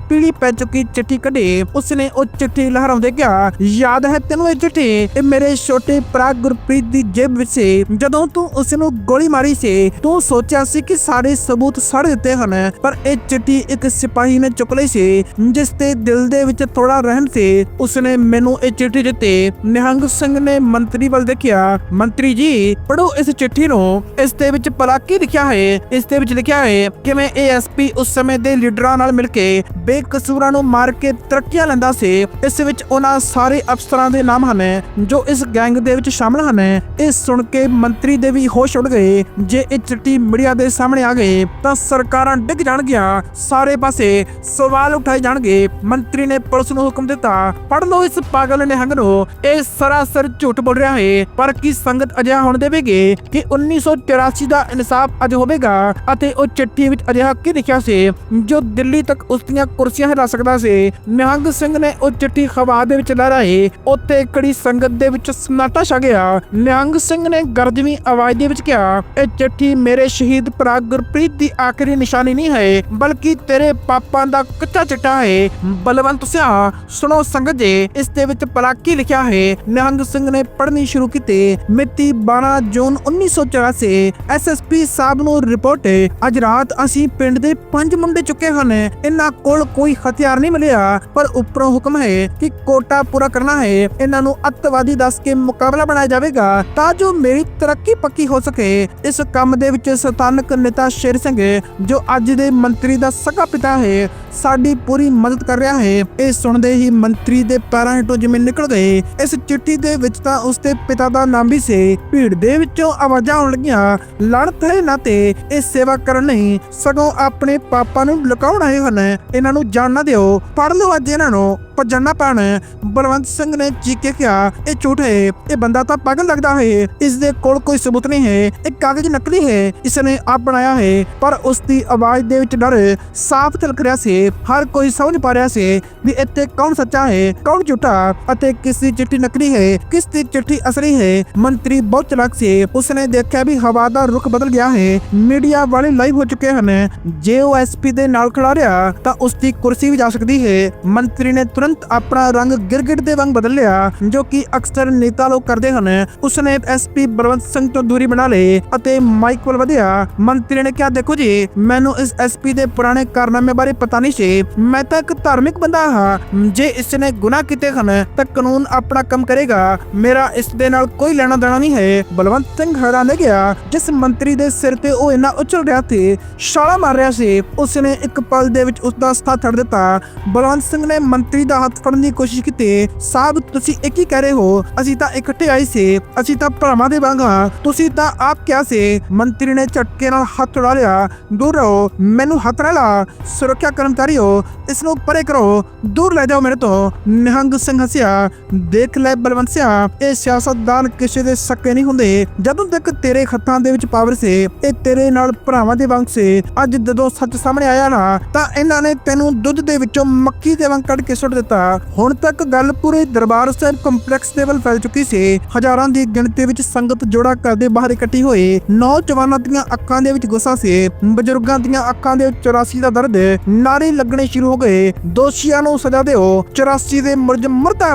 ਪੀਲੀ ਪੈ ਚੁੱਕੀ ਚਿੱਠੀ ਕੱਢੀ। ਉਸਨੇ ਉਹ ਚਿੱਠੀ ਲਹਿਰਾਉਂਦੇ ਕਿਹਾ, ਯਾਦ ਹੈ ਤੈਨੂੰ ਇਹ ਚਿੱਠੀ? ਇਹ ਮੇਰੇ ਛੋਟੇ ਭਰਾ ਗੁਰਪ੍ਰੀਤ ਦੀ ਜੇਬ ਵਿੱਚ ਸੀ। ਜਦੋਂ ਤੂੰ ਉਸ ਨੂੰ ਗੋਲੀ ਮਾਰੀ ਸੀ। ਤੂੰ ਸੋਚਿਆ ਸੀ ਕਿ ਸਾਰੇ ਸਬੂਤ ਸੜ ਦਿੱਤੇ ਹਨ, ਪਰ ਇਹ ਚਿੱਠੀ ਇੱਕ ਸਿਪਾਹੀ ਨੇ ਚੁੱਕ ਲਈ ਸੀ, ਜਿਸ ਤੇ ਦਿਲ ਦੇ ਵਿੱਚ ਥੋੜਾ ਰਹਿਮ ਸੀ। ਉਸਨੇ ਮੈਨੂੰ ਇਹ ਚਿੱਠੀ ਦਿੱਤੀ। ਨਿਹੰਗ ਸਿੰਘ ਨੇ ਮੰਤਰੀ ਵੱਲ ਦੇਖਿਆ। ਮੰਤਰੀ ਜੀ ਪੜੋ ਇਸ ਚਿੱਠੀ ਨੂੰ। ਇਸ ਦੇ ਵਿੱਚ ਭਲਾ ਕੀ ਲਿਖਿਆ ਹੈ? ਇਸ ਦੇ ਵਿੱਚ ਲਿਖਿਆ ਹੈ, ਕਿਵੇਂ ਏਐਸਪੀ ਉਸ ਸਮੇਂ ਦੇ ਲੀਡਰਾਂ ਨਾਲ ਮਿਲ ਕੇ ਬੇਕਸੂਰਾਂ ਨੂੰ ਮਾਰ ਕੇ ਤਰੱਕੀਆਂ ਲੈਂਦਾ ਸੀ। ਇਸ ਵਿੱਚ ਉਹਨਾਂ ਸਾਰੇ ਅਫਸਰਾਂ ਦੇ ਨਾਮ ਹਨ, ਜੋ ਇਸ ਗੈਂਗ ਦੇ ਵਿੱਚ ਸ਼ਾਮਲ ਹਨ। ਇਹ ਸੁਣ ਕੇ ਮੰਤਰੀ ਦੇ ਵੀ ਹੋਸ਼ ਉੱਡ ਗਏ। ਜੇ ਇਹ ਚਿੱਠੀ ਮੀਡੀਆ ਦੇ ਸਾਹਮਣੇ ਆ ਗਏ ਤਾਂ ਸਰਕਾਰਾਂ ਡਿੱਗ ਜਾਣਗੀਆਂ। ਸਾਰੇ ਪਾਸੇ ਸਵਾਲ ਉਠਾਏ ਜਾਣਗੇ। ਮੰਤਰੀ ਨੇ ਪੁਲਿਸ ਨੂੰ ਹੁਕਮ ਦਿੱਤਾ ਪੜ ਲਓ ਇਸ ਪਾਗਲ ਨਿਹੰਗ ਨੂੰ। ਇਹ ਸਰਾਸਰ ਝੂਠ ਬੋਲ ਰਿਹਾ ਹੈ ਪਰ ਕੀ ਸੰਗਤ ਅਜਿਹਾ ਹੋਣ ਦੇਵੇਗੀ ਕਿ 1984 ਦਾ ਇਨਸਾਫ ਅੱਜ ਹੋਵੇਗਾ? ਅਤੇ ਉਹ ਚਿੱਠੀ ਵਿੱਚ ਅਜਿਹਾ ਕੀ ਲਿਖਿਆ ਸੀ? ਜੋ ਦਿੱਲੀ ਤੱਕ ਉਸ ਦੀਆਂ ਕੁਰਸੀਆਂ ਹਿਲਾ ਸਕਦਾ ਸੀ। ਨਿਹੰਗ ਸਿੰਘ ਨੇ ਉਹ ਚਿੱਠੀ ਹਵਾ ਦੇ ਵਿੱਚ ਲਹਿਰਾਈ ਉੱਥੇ ਕੜੀ ਸੰਗਤ ਦੇ ਵਿੱਚ ਸਨਾਟਾ ਛਾ ਗਿਆ? ਨਿਹੰਗ ਸਿੰਘ ਨੇ ਗਰਜਵੀਂ ਆਵਾਜ਼ ਦੇ ਵਿੱਚ ਕਿਹਾ ਇਹ ਚਿੱਠੀ ਮੇਰੇ ਸ਼ਹੀਦ ਭਰਾ ਗੁਰਪ੍ਰੀਤ ਦੀ ਆਖਰੀ ਨਿਸ਼ਾਨੀ ਨਹੀਂ ਹੈ, ਬਲਕਿ ਤੇਰੇ ਪਾਪਾਂ ਦਾ ਕੱਚਾ ਚਿੱਟਾ ਹੈ। ਬਲਵੰਤ ਸਿਆ, ਸੁਣੋ ਸੰਗਤ ਜੀ, ਇਸ ਦੇ ਵਿੱਚ ਭਲਾ ਲਿਖਿਆ ਹੈ? ਨਿਹੰਗ ਸਿੰਘ ਨੇ ਪੜ੍ਹਨੀ ਸ਼ੁਰੂ ਕੀਤੀ। ਮਿਤੀ 12 ਜੂਨ 1984 ਐਸਐਸਪੀ ਸਾਹਿਬ ਨੂੰ ਰਿਪੋਰਟ ਹੈ, ਅੱਜ ਰਾਤ ਅਸੀਂ ਪਿੰਡ ਦੇ ਪੰਜ ਮੁੰਡੇ ਚੁੱਕੇ ਹਨ। ਇਹਨਾਂ ਕੋਲ ਕੋਈ ਹਥਿਆਰ ਨਹੀਂ ਮਿਲਿਆ, ਪਰ ਉੱਪਰੋਂ ਹੁਕਮ ਹੈ ਕਿ ਕੋਟਾ ਪੂਰਾ ਕਰਨਾ ਹੈ। ਇਹਨਾਂ ਨੂੰ ਅੱਤਵਾਦੀ ਦੱਸ ਕੇ ਮੁਕਾਬਲਾ ਬਣਾਇਆ ਜਾਵੇਗਾ, ਤਾਂ ਜੋ ਮੇਰੀ ਤਰੱਕੀ ਪੱਕੀ ਹੋ ਸਕੇ। ਇਸ ਕੰਮ ਦੇ ਵਿੱਚ ਸਥਾਨਕ ਨੇਤਾ ਸ਼ੇਰ ਸਿੰਘ ਜੋ ਅੱਜ ਦੇ ਮੰਤਰੀ ਦਾ ਸਕਾ ਪਿਤਾ ਹੈ। ਸਾਡੀ ਪੂਰੀ ਮਦਦ ਕਰ ਰਿਹਾ ਹੈ। ਇਹ ਸੁਣਦੇ ਹੀ ਮੰਤਰੀ ਦੇ ਪੈਰਾਂ ਹੇਠੋਂ ਜਿਵੇਂ ਨਿਕਲ ਗਏ ਇਸ ਚਿੱਠੀ ਦੇ ਵਿੱਚ ਤਾਂ ਉਸਦੇ ਪਿਤਾ ਦਾ ਨਾਮ ਵੀ ਸੀ। ਭੀੜ ਦੇ ਵਿੱਚੋਂ ਆਵਾਜ਼ਾਂ ਆਉਣ ਲੱਗੀਆਂ। ਲੜਤ ਹੈ ਨਾ ਤੇ ਇਹ ਸੇਵਾ ਕਰਨ ਨਹੀਂ ਸਗੋਂ ਆਪਣੇ ਪਾਪਾ ਨੂੰ ਲੁਕਾਉਣ ਆਏ ਹਨ। ਇਹਨਾਂ ਨੂੰ ਜਾਣ ਨਾ ਦਿਓ। ਪੜ ਲਓ ਅੱਜ ਇਹਨਾਂ ਨੂੰ। ਭੱਜਣ ਨਾ ਪੈਣ ਬਲਵੰਤ ਸਿੰਘ ਨੇ ਚੀਕੇ ਕਿਹਾ, ਇਹ ਝੂਠ ਹੈ। ਇਹ ਬੰਦਾ ਤਾਂ ਪਾਗਲ ਲੱਗਦਾ ਹੈ। ਇਸ ਦੇ ਕੋਲ ਕੋਈ ਸਬੂਤ ਨਹੀਂ ਹੈ। ਇਹ ਕਾਗਜ਼ ਨਕਲੀ ਹੈ, ਇਸ ਨੇ ਆਪ ਬਣਾਇਆ ਹੈ, ਪਰ ਉਸ ਦੀ ਆਵਾਜ਼ ਦੇ ਵਿੱਚ ਡਰ ਸਾਫ਼ ਝਲਕ ਰਿਹਾ ਸੀ। ਹਰ ਕੋਈ ਸਮਝ ਪਾ ਰਿਹਾ ਸੀ ਵੀ ਇੱਥੇ ਕੌਣ ਸੱਚਾ ਹੈ, ਕੌਣ ਝੂਠਾ ਅਤੇ ਕਿਸ ਦੀ ਚਿੱਠੀ ਨਕਲੀ ਹੈ, ਕਿਸ ਦੀ ਚਿੱਠੀ ਅਸਲੀ ਹੈ। ਮੰਤਰੀ ਬਹੁਤ ਚਲਾਕ ਸੀ। ਉਸਨੇ ਦੇਖਿਆ ਵੀ ਹਵਾ ਦਾ ਰੁਖ ਬਦਲ ਗਿਆ ਹੈ। ਮੀਡੀਆ ਵਾਲੇ ਲਾਈਵ ਹੋ ਚੁੱਕੇ ਹਨ। ਜੇ ਉਹ ਐਸਪੀ ਦੇ ਨਾਲ ਖੜਾ ਰਿਹਾ, ਤਾਂ ਉਸ ਦੀ ਕੁਰਸੀ ਵੀ ਜਾ ਸਕਦੀ ਹੈ। ਮੰਤਰੀ ਨੇ ਤੁਰੰਤ ਆਪਣਾ ਰੰਗ ਗਿਰਗਿਟ ਦੇ ਵਾਂਗ ਬਦਲ ਲਿਆ, ਜੋ ਕਿ ਅਕਸਰ ਨੇਤਾ ਲੋਕ ਕਰਦੇ ਹਨ। ਉਸਨੇ ਐਸਪੀ ਬਲਵੰਤ ਸਿੰਘ ਤੋਂ ਦੂਰੀ ਬਣਾ ਲਈ। ਅਤੇ ਮਾਈਕ ਵੱਲ ਵਧਿਆ। ਮੰਤਰੀ ਨੇ ਕਿਹਾ, ਦੇਖੋ ਜੀ, ਮੈਨੂੰ ਇਸ ਐਸਪੀ ਦੇ ਪੁਰਾਣੇ ਕਾਰਨਾਮੇ ਬਾਰੇ ਪਤਾ ਨਹੀਂ ਸੀ। ਮੈਂ ਤਾਂ ਇੱਕ ਧਾਰਮਿਕ ਬੰਦਾ ਹਾਂ। ਜੇ ਇਸ ਨੇ ਗੁਨਾਹ ਕੀਤੇ ਹਨ, ਤਾਂ ਕਾਨੂੰਨ ਆਪਣਾ ਕੰਮ ਕਰੇਗਾ। ਮੇਰਾ ਇਸ ਦੇ ਨਾਲ ਕੋਈ ਲੈਣਾ ਦੇਣਾ ਨਹੀਂ ਹੈ। ਬਲਵੰਤ ਸਿੰਘ ਹੈਰਾਨ ਹੋ ਗਿਆ। ਜਿਸ ਮੰਤਰੀ ਦੇ ਸਿਰ ਤੇ ਉਹ ਇੰਨਾ ਉਛਲ ਰਿਹਾ ਸੀ, ਛਾਲਾ ਮਾਰ ਰਿਹਾ ਸੀ, ਉਸਨੇ ਇੱਕ ਪਲ ਦੇ ਵਿੱਚ ਉਸ ਦਾ ਸਾਥ ਛੱਡ ਦਿੱਤਾ। ਬਲਵੰਤ ਸਿੰਘ ਨੇ ਮੰਤਰੀ ਦਾ ਹੱਥ ਫੜਨ ਦੀ ਕੋਸ਼ਿਸ਼ ਕੀਤੀ। ਸਾਹਿਬ ਤੁਸੀਂ ਇੱਕ ਹੀ ਕਹਿ ਰਹੇ ਹੋ, ਅਸੀਂ ਤਾਂ ਇਕੱਠੇ ਆਏ ਸੀ। ਅਸੀਂ ਤਾਂ ਭਰਾਵਾਂ ਦੇ ਵਾਂਗ ਹਾਂ। ਤੁਸੀਂ ਤਾਂ ਆਪ ਕਿਹਾ ਸੀ। ਮੰਤਰੀ ਨੇ ਝਟਕੇ ਨਾਲ ਹੱਥ ਉਡਾ ਲਿਆ। ਦੂਰ ਰਹੋ, ਮੈਨੂੰ ਹੱਥ ਨਾ ਲਾ। ਸੁਰੱਖਿਆ ਕਰਮਚਾਰੀ ਹੋ ਇਸ ਨੂੰ ਪਰੇ ਕਰੋ। ਦੂਰ ਲੈ ਜਾਓ ਮੇਰੇ ਤੋਂ। ਨਿਹੰਗ ਸਿੰਘ ਹਸਿਆ। ਦੇਖ ਲੈ ਬਲਵੰਤ ਸਿਆ, ਇਹ ਸਿਆਸਤਦਾਨ ਕਿਸੇ ਦੇ ਸੱਕੇ ਨਹੀਂ ਹੁੰਦੇ। ਜਦੋਂ ਤੱਕ ਤੇਰੇ ਹੱਥਾਂ ਦੇ ਵਿੱਚ ਪਾਵਰ ਸੀ, ਇਹ ਤੇਰੇ ਨਾਲ ਭਰਾਵਾਂ ਦੇ ਵਾਂਗ ਸੀ। ਅੱਜ ਜਦੋਂ ਸੱਚ ਸਾਹਮਣੇ ਆਇਆ ਨਾ, ਤਾਂ ਇਹਨਾਂ ਨੇ ਤੈਨੂੰ ਦੁੱਧ ਦੇ ਵਿੱਚੋਂ ਮੱਕੀ ਦੇ ਵਾਂਗ ਕੱਢ ਕੇ ਸੁੱਟ ਦਿੱਤਾ। ਹੁਣ ਤੱਕ ਗੱਲ ਪੂਰੇ ਦਰਬਾਰ ਸਾਹਿਬ ਕੰਪਲੈਕਸ ਦੇ ਵੱਲ ਫੈਲ ਚੁੱਕੀ ਸੀ। ਹਜ਼ਾਰਾਂ ਦੀ ਗਿਣਤੀ ਵਿੱਚ ਸੰਗਤ ਜੋੜਾ ਕਰਦੇ ਬਾਹਰ ਇਕੱਠੀ ਹੋਈ। ਨੌਜਵਾਨਾਂ ਦੀਆਂ ਅੱਖਾਂ ਦੇ ਵਿੱਚ ਗੁੱਸਾ ਸੀ। ਬਜ਼ੁਰਗਾਂ ਦੀਆਂ ਅੱਖਾਂ ਦੇ ਵਿੱਚ 84 ਦਾ ਦਰਦ ਨਾਰੇ ਲੱਗਣੇ ਸ਼ੁਰੂ ਹੋ ਗਏ। ਦੋਸ਼ੀਆਂ ਨੂੰ ਸਜ਼ਾ ਦਿਓ। 84 ਦੇ ਮੁਲਜ਼ਮ ਮਰਦਾ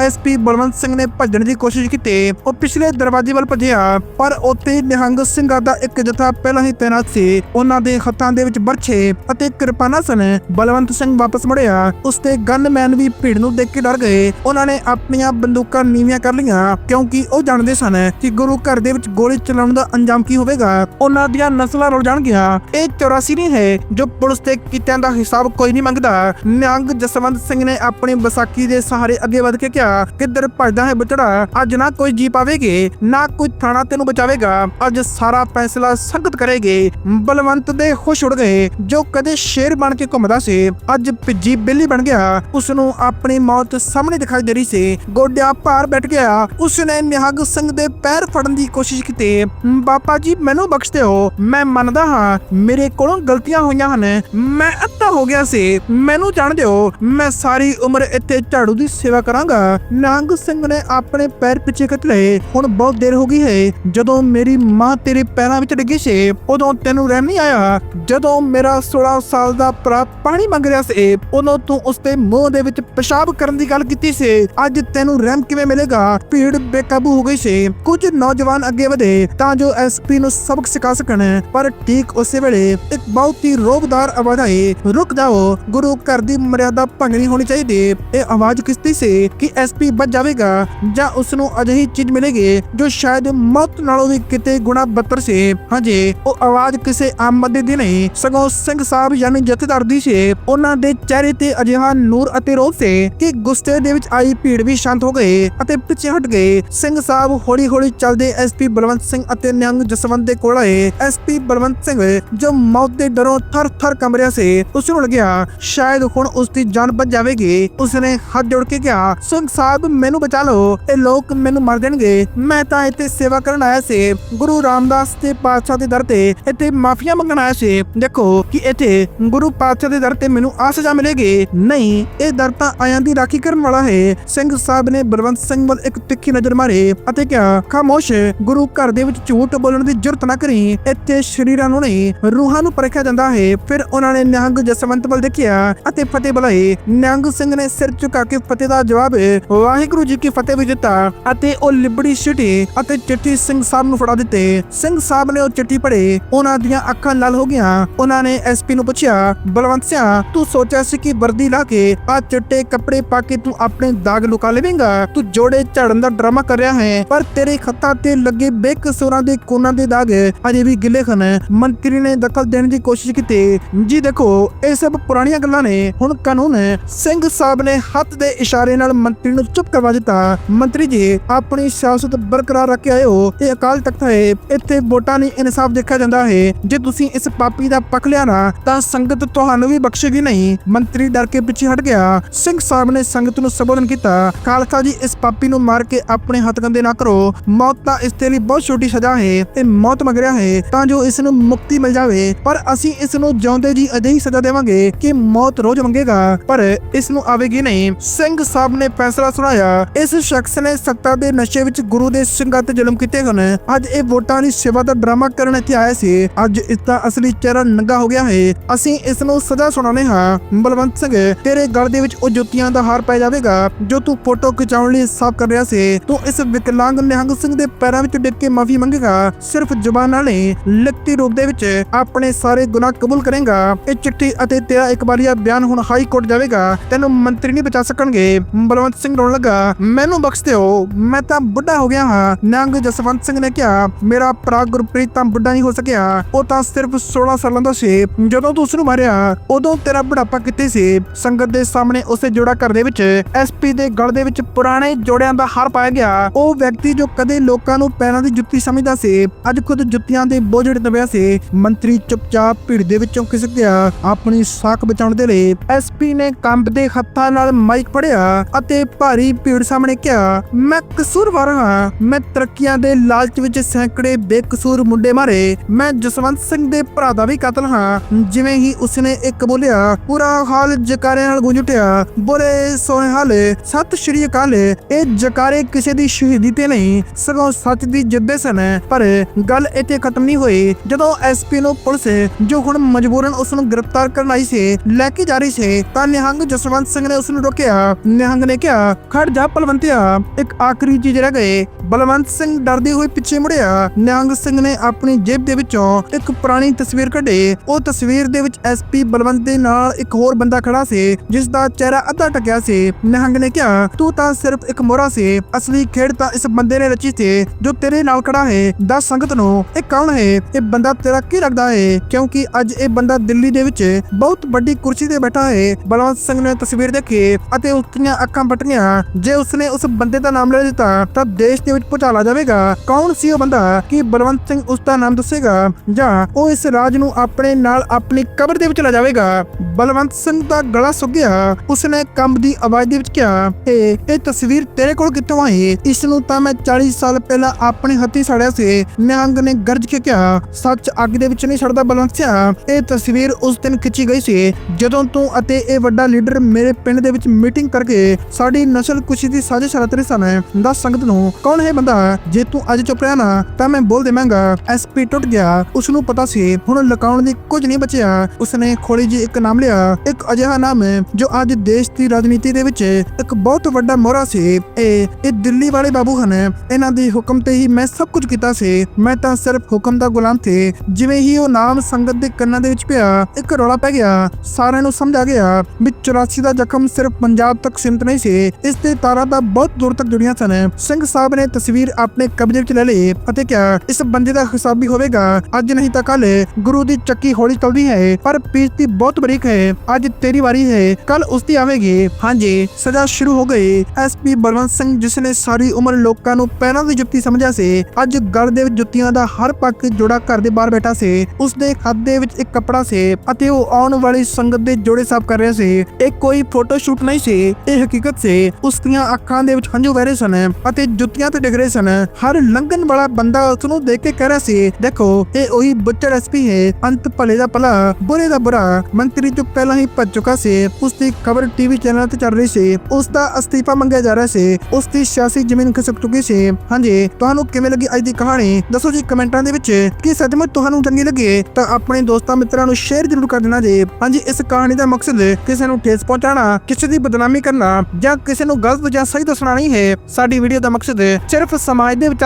ਐਸਪੀ ਬਲਵੰਤ ਸਿੰਘ ਨੇ ਭੱਜਣ ਦੀ ਕੋਸ਼ਿਸ਼ ਕੀਤੀ। ਉਹ ਪਿਛਲੇ ਦਰਵਾਜ਼ੇ ਵੱਲ ਭੱਜਿਆ, ਪਰ ਉੱਥੇ ਨਿਹੰਗ ਸਿੰਘਾਂ ਦਾ ਇੱਕ ਜਥਾ ਪਹਿਲਾਂ ਹੀ ਤੈਨਾਤ ਸੀ। ਉਹਨਾਂ ਦੇ ਹੱਥਾਂ ਦੇ ਵਿੱਚ ਬਰਛੇ ਅਤੇ ਕਿਰਪਾਨਾਂ ਸਨ। ਬਲਵੰਤ ਸਿੰਘ ਵਾਪਸ ਮੁੜਿਆ। ਉਸਦੇ ਗਨਮੈਨ ਵੀ ਭੀੜ ਨੂੰ ਦੇਖ ਕੇ ਡਰ ਗਏ। ਉਹਨਾਂ ਨੇ ਆਪਣੀਆਂ ਬੰਦੂਕਾਂ ਨੀਵੀਆਂ ਕਰ ਲਈਆਂ, ਕਿਉਂਕਿ ਉਹ ਜਾਣਦੇ ਸਨ ਕਿ ਗੁਰੂ ਘਰ ਦੇ ਵਿੱਚ ਗੋਲੀ ਚਲਾਉਣ ਦਾ ਅੰਜਾਮ ਕੀ ਹੋਵੇਗਾ? ਉਹਨਾਂ ਦੀਆਂ ਨਸਲਾਂ ਰੁਲ ਜਾਣਗੀਆਂ। ਇਹ 84 ਨਹੀਂ ਹੈ ਜੋ ਪੁਲਿਸ ਤੇ ਕੀਤਿਆਂ ਦਾ ਹਿਸਾਬ ਕੋਈ ਨਹੀਂ ਮੰਗਦਾ। ਨਿਹੰਗ ਜਸਵੰਤ ਸਿੰਘ ਨੇ ਆਪਣੀ ਵਿਸਾਖੀ ਦੇ ਸਹਾਰੇ ਅੱਗੇ ਵਧ ਕੇ ਕਿਹਾ, ਕਿੱਧਰ ਭੱਜਦਾ ਹੈ ਬਚੜਾ? ਅੱਜ ਨਾ ਕੋਈ ਜੀ ਪਾਵੇਗੇ, ਨਾ ਕੋਈ ਥਾਣਾ ਤੈਨੂੰ ਬਚਾਵੇਗਾ। ਅੱਜ ਸਾਰਾ ਫੈਸਲਾ ਸੰਗਤ ਕਰੇਗੇ। ਬਲਵੰਤ ਦੇ ਖੁਸ਼ ਉੜ ਗਏ। ਜੋ ਕਦੇ ਸ਼ੇਰ ਬਣ ਕੇ ਘੁੰਮਦਾ ਸੀ, ਅੱਜ ਭਿੱਜੀ ਬਿੱਲੀ ਬਣ ਗਿਆ। ਉਸ ਨੂੰ ਆਪਣੀ ਮੌਤ ਸਾਹਮਣੇ ਦਿਖਾਈ ਦੇ ਰਹੀ ਸੀ। ਗੋਡਿਆਂ ਭਾਰ ਬੈਠ ਗਿਆ। ਉਸ ਨੇ ਨਿਹੰਗ ਸਿੰਘ ਦੇ ਪੈਰ ਫੜਨ ਦੀ ਕੋਸ਼ਿਸ਼ ਕੀਤੀ। ਬਾਪਾ ਜੀ ਮੈਨੂੰ ਬਖਸ਼ ਦਿਓ ਮੈਂ ਮੰਨਦਾ ਹਾਂ ਮੇਰੇ ਕੋਲੋਂ ਗਲਤੀਆਂ ਹੋਈਆਂ ਹਨ। ਮੈਂ ਅੱਧਾ ਹੋ ਗਿਆ ਸੀ। ਮੈਨੂੰ ਜਾਣ ਦਿਓ, ਮੈਂ ਸਾਰੀ ਉਮਰ ਇੱਥੇ ਝਾੜੂ ਦੀ ਸੇਵਾ ਕਰਾਂਗਾ। ਨਿਹੰਗ ਸਿੰਘ ਨੇ ਆਪਣੇ ਪੈਰ ਪਿੱਛੇ ਖਿੱਚ ਲਏ। ਹੁਣ ਬਹੁਤ ਦੇਰ ਹੋ ਗਈ ਹੈ। ਜਦੋਂ ਮੇਰੀ ਮਾਂ ਤੇਰੇ ਪੈਰਾਂ ਵਿੱਚ ਡਿੱਗੀ ਸੀ, ਉਦੋਂ ਤੈਨੂੰ ਰਹਿਮ ਨਹੀਂ ਆਇਆ। ਜਦੋਂ ਮੇਰਾ 16 ਸਾਲ ਦਾ ਭਰਾ ਪਾਣੀ ਮੰਗ ਰਿਹਾ ਸੀ, ਉਦੋਂ ਤੂੰ ਉਸਦੇ ਮੂੰਹ ਦੇ ਵਿੱਚ ਪਿਸ਼ਾਬ ਕਰਨ ਦੀ ਗੱਲ ਕੀਤੀ ਸੀ। ਅੱਜ ਤੈਨੂੰ ਰਹਿਮ ਕਿਵੇਂ ਮਿਲੇਗਾ? ਭੀੜ ਬੇਕਾਬੂ ਹੋ ਗਈ ਸੀ। ਕੁਝ ਨੌਜਵਾਨ ਅੱਗੇ ਵਧੇ, ਤਾਂ ਜੋ ਐਸਪੀ ਨੂੰ ਸਬਕ ਸਿਖਾ ਸਕਣ। ਪਰ ਠੀਕ ਉਸੇ ਵੇਲੇ ਇੱਕ ਬਹੁਤ ਹੀ ਰੋਬਦਾਰ ਆਵਾਜ਼ ਆਈ। ਰੁਕ ਜਾਓ, ਗੁਰੂ ਘਰ ਦੀ ਮਰਿਆਦਾ ਭੰਗ ਭੰਗਣੀ ਹੋਣੀ ਚਾਹੀਦੀ। ਇਹ ਆਵਾਜ਼ ਕਿਸ ਦੀ ਸੀ ਕਿ ਐਸਪੀ ਬਚ ਜਾਵੇਗਾ ਜਾਂ ਉਸ ਨੂੰ ਅਜਿਹੀ ਚੀਜ਼ ਮਿਲੇਗੀ ਜੋ ਸ਼ਾਇਦ ਮੌਤ ਨਾਲੋਂ ਵੀ ਕਿਤੇ ਗੁਣਾ ਬੱਤਰ ਸੀ? ਹਾਂਜੀ ਉਹ ਆਵਾਜ਼ ਕਿਸੇ ਆਮ ਬੰਦੇ ਦੀ ਨਹੀਂ, ਸਗੋਂ ਸਿੰਘ ਸਾਹਿਬ ਯਾਨੀ ਜਥੇਦਾਰ ਦੀ ਸੀ। ਉਹਨਾਂ ਦੇ ਚਿਹਰੇ ਤੇ ਅਜਿਹਾ ਨੂਰ ਅਤੇ ਰੋਹ ਸੀ ਕਿ ਗੁੱਸੇ ਦੇ ਵਿੱਚ ਆਈ ਭੀੜ ਵੀ ਸ਼ਾਂਤ ਹੋ ਗਏ ਅਤੇ ਪਿੱਛੇ ਹਟ ਗਏ ਸਿੰਘ ਸਾਹਿਬ ਹੌਲੀ-ਹੌਲੀ ਚੱਲਦੇ ਐਸਪੀ ਬਲਵੰਤ ਸਿੰਘ ਅਤੇ ਨਿਹੰਗ ਜਸਵੰਤ ਦੇ ਕੋਲ ਆਏ। ਐਸਪੀ ਬਲਵੰਤ ਸਿੰਘ, ਜੋ ਮੌਤ ਦੇ ਡਰੋਂ ਥਰ-ਥਰ ਕੰਬ ਰਿਹਾ ਸੀ, ਉਸ ਨੂੰ ਲੱਗਿਆ ਸ਼ਾਇਦ ਹੁਣ ਉਸ ਦੀ ਜਾਨ ਬਚ ਜਾਵੇਗੀ। ਉਸਨੇ ਹੱਥ ਜੋੜ ਕੇ ਕਿਹਾ ਸਿੰਘ ਸਾਹਿਬ, ਮੈਨੂੰ ਬਚਾ ਲਓ। ਇਹ ਲੋਕ ਮੈਨੂੰ ਮਾਰ ਦੇਣਗੇ ਮੈਂ ਤਾਂ ਇੱਥੇ ਸੇਵਾ ਕਰਨ ਆਇਆ ਸੀ। ਗੁਰੂ ਰਾਮਦਾਸ ਦੇ ਪਾਤਸ਼ਾਹ ਦੇ ਦਰ ਤੇ ਇੱਥੇ ਮਾਫੀਆ ਮੰਗਣ ਆਇਆ ਸੀ। ਦੇਖੋ ਕਿ ਇੱਥੇ ਗੁਰੂ ਪਾਤਸ਼ਾਹ ਦੇ ਦਰ ਤੇ ਮੈਨੂੰ ਆ ਸਜ਼ਾ ਮਿਲੇਗੀ। ਨਹੀਂ, ਇਹ ਦਰ ਤਾਂ ਆਇਆਂ ਦੀ ਰਾਖੀ ਕਰਨ ਵਾਲਾ ਹੈ। ਸਿੰਘ ਸਾਹਿਬ ਨੇ ਬਲਵੰਤ ਸਿੰਘ ਵੱਲ ਇੱਕ ਤਿੱਖੀ ਨਜ਼ਰ ਮਾਰੀ ਅਤੇ ਕਿਹਾ, ਖਾਮੋਸ਼, ਗੁਰੂ ਘਰ ਦੇ ਵਿੱਚ ਝੂਠ ਬੋਲਣ ਦੀ ਜ਼ਰੂਰਤ ਨਾ ਕਰੀ। ਇੱਥੇ ਸ਼ਰੀਰਾਂ ਨੂੰ ਨਹੀਂ, ਰੂਹਾਂ ਨੂੰ ਪਰਖਿਆ ਜਾਂਦਾ ਹੈ। ਫਿਰ ਉਹਨਾਂ ਨੇ ਨਿਹੰਗ ਜਸਵੰਤ ਵੱਲ ਦੇਖਿਆ ਅਤੇ ਫਤਿਹ ਬੁਲਾਈ। ਨਿਹੰਗ ਸਿੰਘ ਨੇ ਸਿਰ ਝੁਕਾ ਕੇ ਫਤਿਹ ਦਾ ਜਵਾਬ, ਵਾਹਿਗੁਰੂ ਜੀ ਕੀ ਫਤਿਹ ਵੀ ਦਿੱਤਾ ਅਤੇ ਉਹ ਲਿਬੜੀ ਛਿਟੀ ਅਤੇ ਚਿੱਠੀ ਸਿੰਘ ਸਾਹਿਬ ਨੂੰ ਫੜਾ ਦਿੱਤੇ। ਸਿੰਘ ਸਾਹਿਬ ਨੇ ਉਹ ਚਿੱਠੀ ਪੜ੍ਹੀ। ਉਹਨਾਂ ਦੀਆਂ ਅੱਖਾਂ ਲਾਲ ਹੋ ਗਈਆਂ। ਉਹਨਾਂ ਨੇ ਐਸਪੀ ਨੂੰ ਪੁੱਛਿਆ, ਬਲਵੰਤ ਸਿੰਘ ਤੂੰ ਸੋਚਿਆ ਸੀ ਕਿ ਵਰਦੀ ਲਾ ਕੇ ਆ ਚਿੱਟੇ ਕੱਪੜੇ ਪਾ ਕੇ ਤੂੰ ਆਪਣੇ ਦਾਗ ਲੁਕਾ ਲਵੇਂਗਾ? ਤੂੰ ਜੋੜੇ ਝੜਨ ਦਾ ਡਰਾਮਾ ਕਰ ਰਿਹਾ ਹੈ, ਪਰ ਤੇਰੇ ਖੱਤਾਂ ਤੇ ਲੱਗੇ ਬੇਕਸੂਰਾਂ ਦੇ ਕੋਨਾਂ ਦੇ ਦਾਗ ਅਜੇ ਵੀ ਗਿੱਲੇ ਹਨ। ਮੰਤਰੀ ਨੇ ਦਖਲ ਦੇਣ ਦੀ ਕੋਸ਼ਿਸ਼ ਕੀਤੀ। ਜੀ ਦੇਖੋ ਇਹ ਸਭ ਪੁਰਾਣੀਆਂ ਗੱਲਾਂ ਨੇ। ਹੁਣ ਕਾਨੂੰਨ ਹੈ ਸਿੰਘ ਸਾਹਿਬ ਨੇ ਹੱਥ ਦੇ ਇਸ਼ਾਰੇ ਨਾਲ ਮੰਤਰੀ ਨੂੰ ਚੁੱਪ ਕਰਵਾ ਦਿੱਤਾ। ਮੰਤਰੀ ਜੀ, ਆਪਣੀ ਸਿਆਸਤ ਬਰਕਰਾਰ ਰੱਖ ਕੇ ਆਏ ਹੋ ਇਹ ਅਕਾਲ ਤਖਤ ਹੈ। ਇੱਥੇ ਵੋਟਾਂ ਨਹੀਂ ਇਨਸਾਫ ਦੇਖਿਆ ਜਾਂਦਾ ਹੈ। ਜੇ ਤੁਸੀਂ ਇਸ ਪਾਪੀ ਦਾ ਪੱਖ ਲਿਆ ਨਾ, ਤਾਂ ਸੰਗਤ ਤੁਹਾਨੂੰ ਵੀ ਬਖਸ਼ੇਗੀ ਨਹੀਂ। ਮੰਤਰੀ ਡਰ ਕੇ ਪਿੱਛੇ ਹਟ ਗਿਆ। ਸਿੰਘ ਸਾਹਿਬ ਨੇ ਸੰਗਤ ਨੂੰ ਸੰਬੋਧਨ ਕੀਤਾ। ਖਾਲਸਾ ਜੀ, ਇਸ ਪਾਪੀ ਨੂੰ ਮਾਰ ਕੇ ਆਪਣੇ ਹੱਥ ਗੰਦੇ ਨਾ ਕਰੋ। ਮੌਤ ਤਾਂ ਇਸ ਦੇ ਲਈ ਬਹੁਤ ਛੋਟੀ ਸਜ਼ਾ ਹੈ। ਇਹ ਮੌਤ ਮੰਗ ਰਿਹਾ ਹੈ ਤਾਂ ਜੋ ਇਸ ਨੂੰ ਮੁਕਤੀ ਮਿਲ ਜਾਵੇ। ਪਰ ਅਸੀਂ ਇਸ ਨੂੰ ਜਿਉਂਦੇ ਜੀ, ਅਜਿਹੀ ਸਜ਼ਾ ਦੇਵਾਂਗੇ ਕਿ ਮੌਤ ਰੋਜ਼ ਮੰਗੇਗਾ, ਪਰ ਇਸ ਨੂੰ ਆਵੇਗੀ ਨਹੀਂ। ਸਿੰਘ ਸਾਹਿਬ ਨੇ ਫੈਸਲਾ ਸੁਣਾਇਆ। ਇਸ ਸ਼ਖਸ ਨੇ ਸੱਤਾ ਦੇ ਨਸ਼ੇ ਵਿੱਚ ਗੁਰੂ ਦੇ ਸਿੰਘਾਂ ਤੇ ਜ਼ੁਲਮ ਕੀਤੇ ਹਨ। ਅੱਜ ਇਹ ਵੋਟਾਂ ਦੀ ਸੇਵਾ ਦਾ ਡਰਾਮਾ ਕਰਨ ਇੱਥੇ ਆਇਆ ਸੀ। ਅੱਜ ਇਸ ਦਾ ਅਸਲੀ ਚਿਹਰਾ ਨੰਗਾ ਹੋ ਗਿਆ ਹੈ। ਅਸੀਂ ਇਸ ਨੂੰ ਸਜ਼ਾ ਸੁਣਾਉਣੇ ਹਾਂ। ਬਲਵੰਤ ਸਿੰਘ, ਤੇਰੇ ਗਲ ਦੇ ਵਿੱਚ ਉਹ ਜੁੱਤੀਆਂ ਦਾ ਹਾਰ ਪੈ ਜਾਵੇਗਾ, ਜੋ ਤੂੰ ਫੋਟੋ ਖਿਚਾਉਣ ਲਈ ਸਾਫ਼ ਕਰ ਰਿਹਾ ਸੀ। ਤੂੰ ਇਸ ਵਿਕਲਾਂਗ ਨਿਹੰਗ ਸਿੰਘ ਦੇ ਪੈਰਾਂ ਵਿੱਚ ਡਿੱਗ ਕੇ ਮਾਫੀ ਮੰਗੇਗਾ। ਸਿਰਫ ਜ਼ੁਬਾਨ ਨਾਲ ਨਹੀਂ ਲਿਖਤੀ ਰੂਪ ਦੇ ਵਿੱਚ ਆਪਣੇ ਸਾਰੇ ਗੁਨਾਹ ਕਬੂਲ ਕਰੇਗਾ। ਇਹ ਚਿੱਠੀ ਅਤੇ ਤੇਰਾ ਇਕਬਾਲੀਆ ਬਿਆਨ ਹੁਣ ਹਾਈ ਕੋਰਟ ਜਾਵੇਗਾ, ਤੈਨੂੰ ਮੰਤਰੀ ਨਹੀਂ ਬਚਾ ਸਕਣਗੇ। ਬਲਵੰਤ ਸਿੰਘ ਰੋਣ ਲੱਗਾ, ਮੈਨੂੰ ਬਖਸ਼ ਦਿਓ ਮੈਂ ਤਾਂ ਬੁੱਢਾ ਹੋ ਗਿਆ ਹਾਂ। ਨਿਹੰਗ ਜਸਵੰਤ ਸਿੰਘ ਨੇ ਕਿਹਾ, ਮੇਰਾ ਭਰਾ ਗੁਰਪ੍ਰੀਤ ਤਾਂ ਬੁੱਢਾ ਨਹੀਂ ਹੋ ਸਕਿਆ, ਉਹ ਤਾਂ ਸਿਰਫ 16 ਸਾਲਾਂ ਦਾ ਸੀ। ਜਦੋਂ ਤੂੰ ਉਸ ਨੂੰ ਮਾਰਿਆ, ਉਦੋਂ ਤੇਰਾ ਬੁਢਾਪਾ ਕਿੱਥੇ ਸੀ? ਸੰਗਤ ਦੇ ਸਾਹਮਣੇ ਉਸੇ ਜੋੜਾ ਘਰ ਦੇ ਵਿੱਚ ਐਸਪੀ ਦੇ ਗਲ ਦੇ ਵਿੱਚ ਪੁਰਾਣੇ ਜੋੜਿਆਂ ਦਾ ਹਾਰ ਪਾਇਆ ਗਿਆ। ਉਹ ਵਿਅਕਤੀ ਜੋ ਕਦੇ ਲੋਕਾਂ ਨੂੰ ਪੈਰਾਂ ਦੀ ਜੁੱਤੀ ਸਮਝਦਾ ਸੀ, ਅੱਜ ਖੁਦ ਜੁੱਤੀਆਂ ਦੇ ਬੋਝ ਹੇਠ ਦਬਿਆ ਸੀ। ਮੰਤਰੀ ਚੁੱਪਚਾਪ ਭੀੜ ਦੇ ਵਿੱਚੋਂ ਖਿਸਕ ਗਿਆ। ਆਪ ਆਪਣੀ ਸਾਖ ਬਚਾਉਣ ਦੇ ਲਈ ਐਸਪੀ ਨੇ ਕੰਬਦੇ ਹੱਥਾਂ ਨਾਲ ਮਾਈਕ ਫੜਿਆ ਅਤੇ ਭਾਰੀ ਭੀੜ ਸਾਹਮਣੇ ਕਿਹਾ, ਮੈਂ ਕਸੂਰਵਾਰ ਹਾਂ। ਮੈਂ ਤਰੱਕੀਆਂ ਦੇ ਲਾਲਚ ਵਿੱਚ ਸੈਂਕੜੇ ਬੇਕਸੂਰ ਮੁੰਡੇ ਮਾਰੇ। ਮੈਂ ਜਸਵੰਤ ਸਿੰਘ ਦੇ ਭਰਾ ਦਾ ਵੀ ਕਤਲ ਹਾਂ। ਜਿਵੇਂ ਹੀ ਉਸਨੇ ਇੱਕ ਬੋਲਿਆ, ਪੂਰਾ ਹਾਲ ਜਕਾਰਿਆਂ ਨਾਲ ਗੂੰਜ ਉੱਠਿਆ। ਬੋਲੇ ਸੋਹਣੇ ਹਾਲੇ ਸਤਿ ਸ਼੍ਰੀ ਅਕਾਲ ਇਹ ਜਕਾਰੇ ਕਿਸੇ ਦੀ ਸ਼ਹੀਦੀ ਤੇ ਨਹੀਂ। ਸਗੋਂ ਸੱਚ ਦੀ ਜਿੱਦੇ ਸਨ। ਪਰ ਗੱਲ ਇੱਥੇ ਖਤਮ ਨਹੀਂ ਹੋਈ। ਜਦੋਂ ਐਸਪੀ ਨੂੰ ਪੁਲਿਸ ਜੋ ਹੁਣ ਮਜਬੂਰਨ ਉਸ ਨੂੰ ਗ੍ਰਿਫਤਾਰ ਕਰਨ ਆਈ ਸੀ, ਲੈ ਕੇ ਜਾ ਰਹੀ ਸੀ। ਤਾਂ ਨਿਹੰਗ ਜਸਵੰਤ ਸਿੰਘ ਨੇ ਉਸ ਨੂੰ ਰੋਕਿਆ। ਨਿਹੰਗ ਨੇ ਕਿਹਾ, ਖੜ ਜਾ ਬਲਵੰਤਿਆ। ਇੱਕ ਆਖਰੀ ਚੀਜ਼ ਰਹਿ ਗਈ। ਬਲਵੰਤ ਸਿੰਘ ਡਰਦੇ ਹੋਏ ਪਿੱਛੇ ਮੁੜਿਆ। ਨਿਹੰਗ ਸਿੰਘ ਨੇ ਆਪਣੀ ਜੇਬ ਦੇ ਵਿੱਚੋਂ ਇੱਕ ਪੁਰਾਣੀ ਤਸਵੀਰ ਕੱਢੀ। ਉਹ ਤਸਵੀਰ ਦੇ ਵਿੱਚ ਐਸਪੀ ਬਲਵੰਤ ਦੇ ਨਾਲ ਇੱਕ ਹੋਰ ਬੰਦਾ ਖੜਾ ਸੀ, ਜਿਸ ਦਾ ਚਿਹਰਾ ਅੱਧਾ ਟਕਿਆ ਸੀ। ਨਿਹੰਗ ਨੇ ਕਿਹਾ, ਤੂੰ ਤਾਂ ਸਿਰਫ ਇੱਕ ਮੋਹਰਾ ਸੀ। ਅਸਲੀ ਖੇਡ ਤਾਂ ਇਸ ਬੰਦੇ ਨੇ ਰਚੀ ਸੀ, ਜੋ ਤੇਰੇ ਨਾਲ ਖੜਾ ਹੈ। ਦੱਸ ਸੰਗਤ ਨੂੰ, ਇਹ ਕੌਣ ਹੈ? ਇਹ ਬੰਦਾ ਤੇਰਾ ਕੀ ਲੱਗਦਾ ਹੈ? ਕਿਉਂਕਿ ਅੱਜ ਇਹ ਬੰਦਾ ਦਿੱਲੀ ਦੇ ਵਿੱਚ ਬਹੁਤ ਵੱਡੀ ਕੁਰਸੀ ਤੇ ਬੈਠਾ ਹੈ ਬਲਵੰਤ ਸਿੰਘ ਨੇ ਤਸਵੀਰ ਦੇਖੀ ਅਤੇ ਉਸ ਦੀਆਂ ਅੱਖਾਂ ਪਟੀਆਂ ਜੇ ਉਸਨੇ ਉਸ ਬੰਦੇ ਦਾ ਨਾਮ ਲੈ ਦਿੱਤਾ, ਤਾਂ ਦੇਸ਼ ਦੇ ਵਿੱਚ ਭੁਚਾਲ ਜਾਵੇਗਾ। ਕੌਣ ਸੀ ਉਹ ਬੰਦਾ? ਕੀ ਬਲਵੰਤ ਸਿੰਘ ਉਸ ਦਾ ਨਾਮ ਦੱਸੇਗਾ? ਜਾਂ ਉਹ ਇਸ ਰਾਜ ਨੂੰ ਆਪਣੇ ਨਾਲ ਆਪਣੀ ਕਬਰ ਦੇ ਵਿੱਚ ਲੈ ਜਾਵੇਗਾ? ਬਲਵੰਤ ਸਿੰਘ ਦਾ ਗਲਾ ਸੁੱਕ ਗਿਆ। ਉਸਨੇ ਕੰਬ ਦੀ ਆਵਾਜ਼ ਦੇ ਵਿੱਚ ਕਿਹਾ ਇਹ ਇਹ ਤਸਵੀਰ ਤੇਰੇ ਕੋਲ ਕਿੱਥੋਂ ਆਈ? ਇਸ ਨੂੰ ਤਾਂ ਮੈਂ 40 ਸਾਲ ਪਹਿਲਾਂ ਆਪਣੇ ਹੱਥੀਂ ਸਾੜਿਆ ਸੀ। ਨਿਹੰਗ ਨੇ ਗਰਜ ਕੇ ਕਿਹਾ, ਸੱਚ ਅੱਗ ਦੇ ਵਿੱਚ ਨਹੀਂ ਸੜਦਾ ਬਲਵੰਤ ਸਿੰਘ। ਇਹ ਤਸਵੀਰ ਉਸ ਦਿਨ ਖਿੱਚੀ ਗਈ ਸੀ। ਜਦੋਂ ਤੂੰ ਅਤੇ ਇਹ ਵੱਡਾ ਲੀਡਰ ਮੇਰੇ ਪਿੰਡ ਦੇ ਵਿੱਚ ਮੀਟਿੰਗ ਕਰਕੇ ਸਾਡੀ ਨਸਲ ਕੁਸ਼ੀ ਦੀ ਸਾਜ਼ਿਸ਼ ਰਚ ਰਹੇ ਸਨ, ਦੱਸ ਸੰਗਤ ਨੂੰ, ਕੌਣ ਹੈ ਬੰਦਾ? ਜੇ ਤੂੰ ਅੱਜ ਚੁੱਪ ਰਿਹਾ ਤਾਂ ਮੈਂ ਬੋਲ ਦੇਵਾਂਗਾ। ਐਸਪੀ ਟੁੱਟ ਗਿਆ। ਉਸ ਨੂੰ ਪਤਾ ਸੀ, ਹੁਣ ਲਕਾਉਣ ਦੀ ਕੁਝ ਨਹੀਂ ਬਚਿਆ। ਉਸਨੇ ਖੋਲੀ ਜੀ ਇੱਕ ਨਾਮ ਲਿਆ। ਇੱਕ ਅਜਿਹਾ ਨਾਮ ਹੈ ਜੋ ਅੱਜ ਦੇਸ਼ ਦੀ ਰਾਜਨੀਤੀ ਦੇ ਵਿੱਚ ਇੱਕ ਬਹੁਤ ਵੱਡਾ ਮੋਹਰਾ ਸੀ। ਇਹ ਇਹ ਦਿੱਲੀ ਵਾਲੇ ਬਾਬੂ ਹਨ। ਇਹਨਾਂ ਦੇ ਹੁਕਮ ਤੇ ਹੀ ਮੈਂ ਸਭ ਕੁਝ ਕੀਤਾ ਸੀ। ਮੈਂ ਤਾਂ ਸਿਰਫ ਹੁਕਮ ਦਾ ਗੁਲਾਮ ਸੀ। ਜਿਵੇਂ ਹੀ ਉਹ ਨਾਮ ਸੰਗਤ ਦੇ ਕੰਨਾਂ ਦੇ ਵਿੱਚ ਪਿਆ, ਇੱਕ ਰੌਲਾ ਪੈ ਗਿਆ। ਸਾਰਿਆਂ ਨੂੰ ਸਮਝ ਆ ਗਿਆ ਵੀ 84 ਦਾ ਜ਼ਖਮ ਸਿਰਫ ਪੰਜਾਬ ਤੱਕ ਸੀਮਤ ਨਹੀਂ ਸੀ। ਇਸ ਦੇ ਤਾਰਾਂ ਤਾਂ ਬਹੁਤ ਦੂਰ ਤੱਕ ਜੁੜੀਆਂ ਸਨ। ਸਿੰਘ ਸਾਹਿਬ ਨੇ ਤਸਵੀਰ ਆਪਣੇ ਕਬਜ਼ੇ ਵਿੱਚ ਲੈ ਲਈ ਅਤੇ ਕਿਹਾ, ਇਸ ਬੰਦੇ ਦਾ ਹਿਸਾਬ ਵੀ ਹੋਵੇਗਾ। ਅੱਜ ਨਹੀਂ ਤਾਂ ਕੱਲ ਗੁਰੂ ਦੀ ਚੱਕੀ ਹੌਲੀ ਚੱਲਦੀ ਹੈ, ਪਰ ਪੀਸ ਬਹੁਤ ਬਰੀਕ ਹੈ। ਅੱਜ ਤੇਰੀ ਵਾਰੀ ਹੈ। ਕੱਲ ਉਸ ਦੀ ਆਵੇਗੀ। ਹਾਂਜੀ, ਸਜ਼ਾ ਸ਼ੁਰੂ ਹੋ ਗਈ। ਐਸਪੀ ਬਲਵੰਤ ਸਿੰਘ, ਜਿਸ ਨੇ ਸਾਰੀ ਉਮਰ ਲੋਕਾਂ ਨੂੰ ਪੈਰਾਂ ਦੀ ਜੁੱਤੀ ਸਮਝਿਆ ਸੀ, ਅੱਜ ਗਲ ਦੇ ਵਿੱਚ ਜੁੱਤੀਆਂ ਦਾ ਹਰ ਪੱਕ ਜੋੜਾ ਘਰ ਦੇ ਬਾਹਰ ਬੈਠਾ ਸੀ। ਉਸ ਦੇ ਹੱਥ ਦੇ ਵਿੱਚ ਇੱਕ ਕੱਪੜਾ ਸੀ ਅਤੇ ਉਹ ਆਉਣ ਵਾਲੀ ਸੰਗਤ ਦੇ ਜੋੜੇ ਸਾਫ਼ ਕਰ ਰਿਹਾ ਸੀ। ਇਹ ਕੋਈ ਫੋਟੋ ਸ਼ੂਟ ਨਹੀਂ ਸੀ। ਇਹ ਹਕੀਕਤ ਸੀ, ਉਸ ਦੀਆਂ ਅੱਖਾਂ ਦੇ ਵਿੱਚ ਹੰਝੂ ਵਹਿ ਰਹੇ ਸਨ ਅਤੇ ਜੁੱਤੀਆਂ ਤੇ ਡਿੱਗ ਰਹੇ ਸਨ। ਹਰ ਲੰਘਣ ਵਾਲਾ ਬੰਦਾ ਉਸ ਨੂੰ ਦੇਖ ਕੇ ਕਹਿ ਰਿਹਾ ਸੀ, ਦੇਖੋ, ਇਹ ਉਹੀ ਬੁੱਚੜ ਐਸਪੀ ਹੈ। ਅੰਤ ਭਲੇ ਦਾ ਭਲਾ, ਬੁਰੇ ਦਾ ਬੁਰਾ। ਮੰਤਰੀ ਤੋਂ ਪਹਿਲਾਂ ਹੀ ਭੱਜ ਚੁੱਕਾ ਸੀ। ਉਸ ਦੀ ਖਬਰ ਟੀਵੀ ਚੈਨਲ ਤੇ ਚੱਲ ਰਹੀ ਸੀ। ਉਸ ਦਾ ਅਸਤੀਫਾ ਮੰਗਿਆ ਜਾ ਰਿਹਾ ਸੀ। ਉਸ ਦੀ ਸਿਆਸੀ ਜ਼ਮੀਨ ਖਿਸਕ ਚੁੱਕੀ ਸੀ। ਹਾਂਜੀ, ਤੁਹਾਨੂੰ ਕਿਵੇਂ ਲੱਗੀ ਅੱਜ ਦੀ ਕਹਾਣੀ? ਦੱਸੋ ਜੀ ਕਮੈਂਟਾਂ ਦੇ ਵਿੱਚ। ਕੀ ਸੱਚਮੁੱਚ ਤੁਹਾਨੂੰ ਚੰਗੀ ਲੱਗੀ? ਤਾਂ ਆਪਣੇ ਦੋਸਤਾਂ ਮਿੱਤਰਾਂ ਨੂੰ ਸ਼ੇਅਰ ਜ਼ਰੂਰ ਕਰ ਦੇਣਾ ਜੀ। ਹਾਂਜੀ, ਇਸ ਕਹਾਣੀ ਦਾ ਮਕਸਦ ਕਿਸੇ ਨੂੰ ਠੇਸ ਪਹੁੰਚਾਉਣਾ, ਕਿਸੇ ਦੀ ਬਦਨਾਮੀ ਕਰਨਾ ਜਾਂ ਕਿਸੇ ਨੂੰ ਗਲਤ ਜਾਂ ਸਹੀ ਦੱਸਣਾ ਨਹੀਂ ਹੈ। ਸਾਡੀ ਵੀਡੀਓ ਦਾ ਮਕਸਦ ਸਿਰਫ ਸਮਾਜ ਦੇ ਵਿੱਚ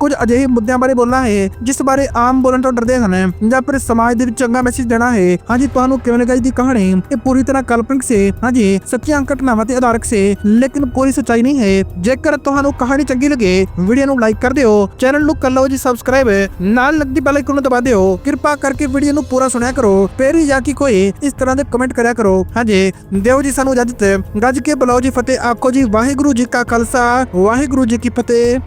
ਕੁਝ ਅਜਿਹੇ ਮੁੱਦਿਆਂ ਬਾਰੇ ਬੋਲਣਾ ਹੈ, ਜਿਸ ਬਾਰੇ ਆਮ ਬੋਲਣ ਤੋਂ ਡਰਦੇ ਹਨ ਜਾਂ ਫਿਰ ਸਮਾਜ ਦੇ ਵਿੱਚ ਚੰਗਾ ਮੈਸੇਜ ਦੇਣਾ ਹੈ। ਹਾਂਜੀ, ਤੁਹਾਨੂੰ ਕਿਵੇਂ ਲੱਗਾ ਦੀ ਕਹਾਣੀ? ਇਹ ਪੂਰੀ ਤਰ੍ਹਾਂ ਕਾਲਪਨਿਕ ਸੀ। ਹਾਂਜੀ, ਸੱਚੀਆਂ ਘਟਨਾਵਾਂ ਤੇ ਆਧਾਰਿਤ ਸੀ, ਲੇਕਿਨ ਪੂਰੀ ਸੱਚਾਈ ਨਹੀਂ ਹੈ। ਜੇਕਰ ਤੁਹਾਨੂੰ ਕਹਾਣੀ ਚੰਗੀ ਲੱਗੇ, ਵੀਡੀਓ ਨੂੰ ਲਾਈਕ ਕਰ ਦਿਓ। ਚੈਨਲ ਨੂੰ ਕਰ ਲਓ ਜੀ ਸਬਸਕ੍ਰਾਈਬ ਨਾਲ ਲੱਗਦੀ ਬੈਲ ਆਈਕਨ ਨੂੰ ਦਬਾ ਦਿਓ। ਕਿਰਪਾ ਕਰਕੇ ਵੀਡੀਓ ਨੂੰ ਪੂਰਾ ਸੁਣਿਆ ਕਰੋ। ਫੇਰ ਹੀ ਜਾ ਕੇ ਕੋਈ ਇਸ ਤਰ੍ਹਾਂ ਦੇ ਕਮੈਂਟ ਕਰਿਆ ਕਰੋ ਹਾਂਜੀ ਦਿਓ ਜੀ ਸਾਨੂੰ ਇਜਾਜ਼ਤ ਗੱਜ ਕੇ ਬੁਲਾਓ ਜੀ ਫਤਿਹ ਆਖੋ ਜੀ ਵਾਹਿਗੁਰੂ ਜੀ ਕਾ ਖਾਲਸਾ ਵਾਹਿਗੁਰੂ ਜੀ ਕੀ ਫਤਿਹ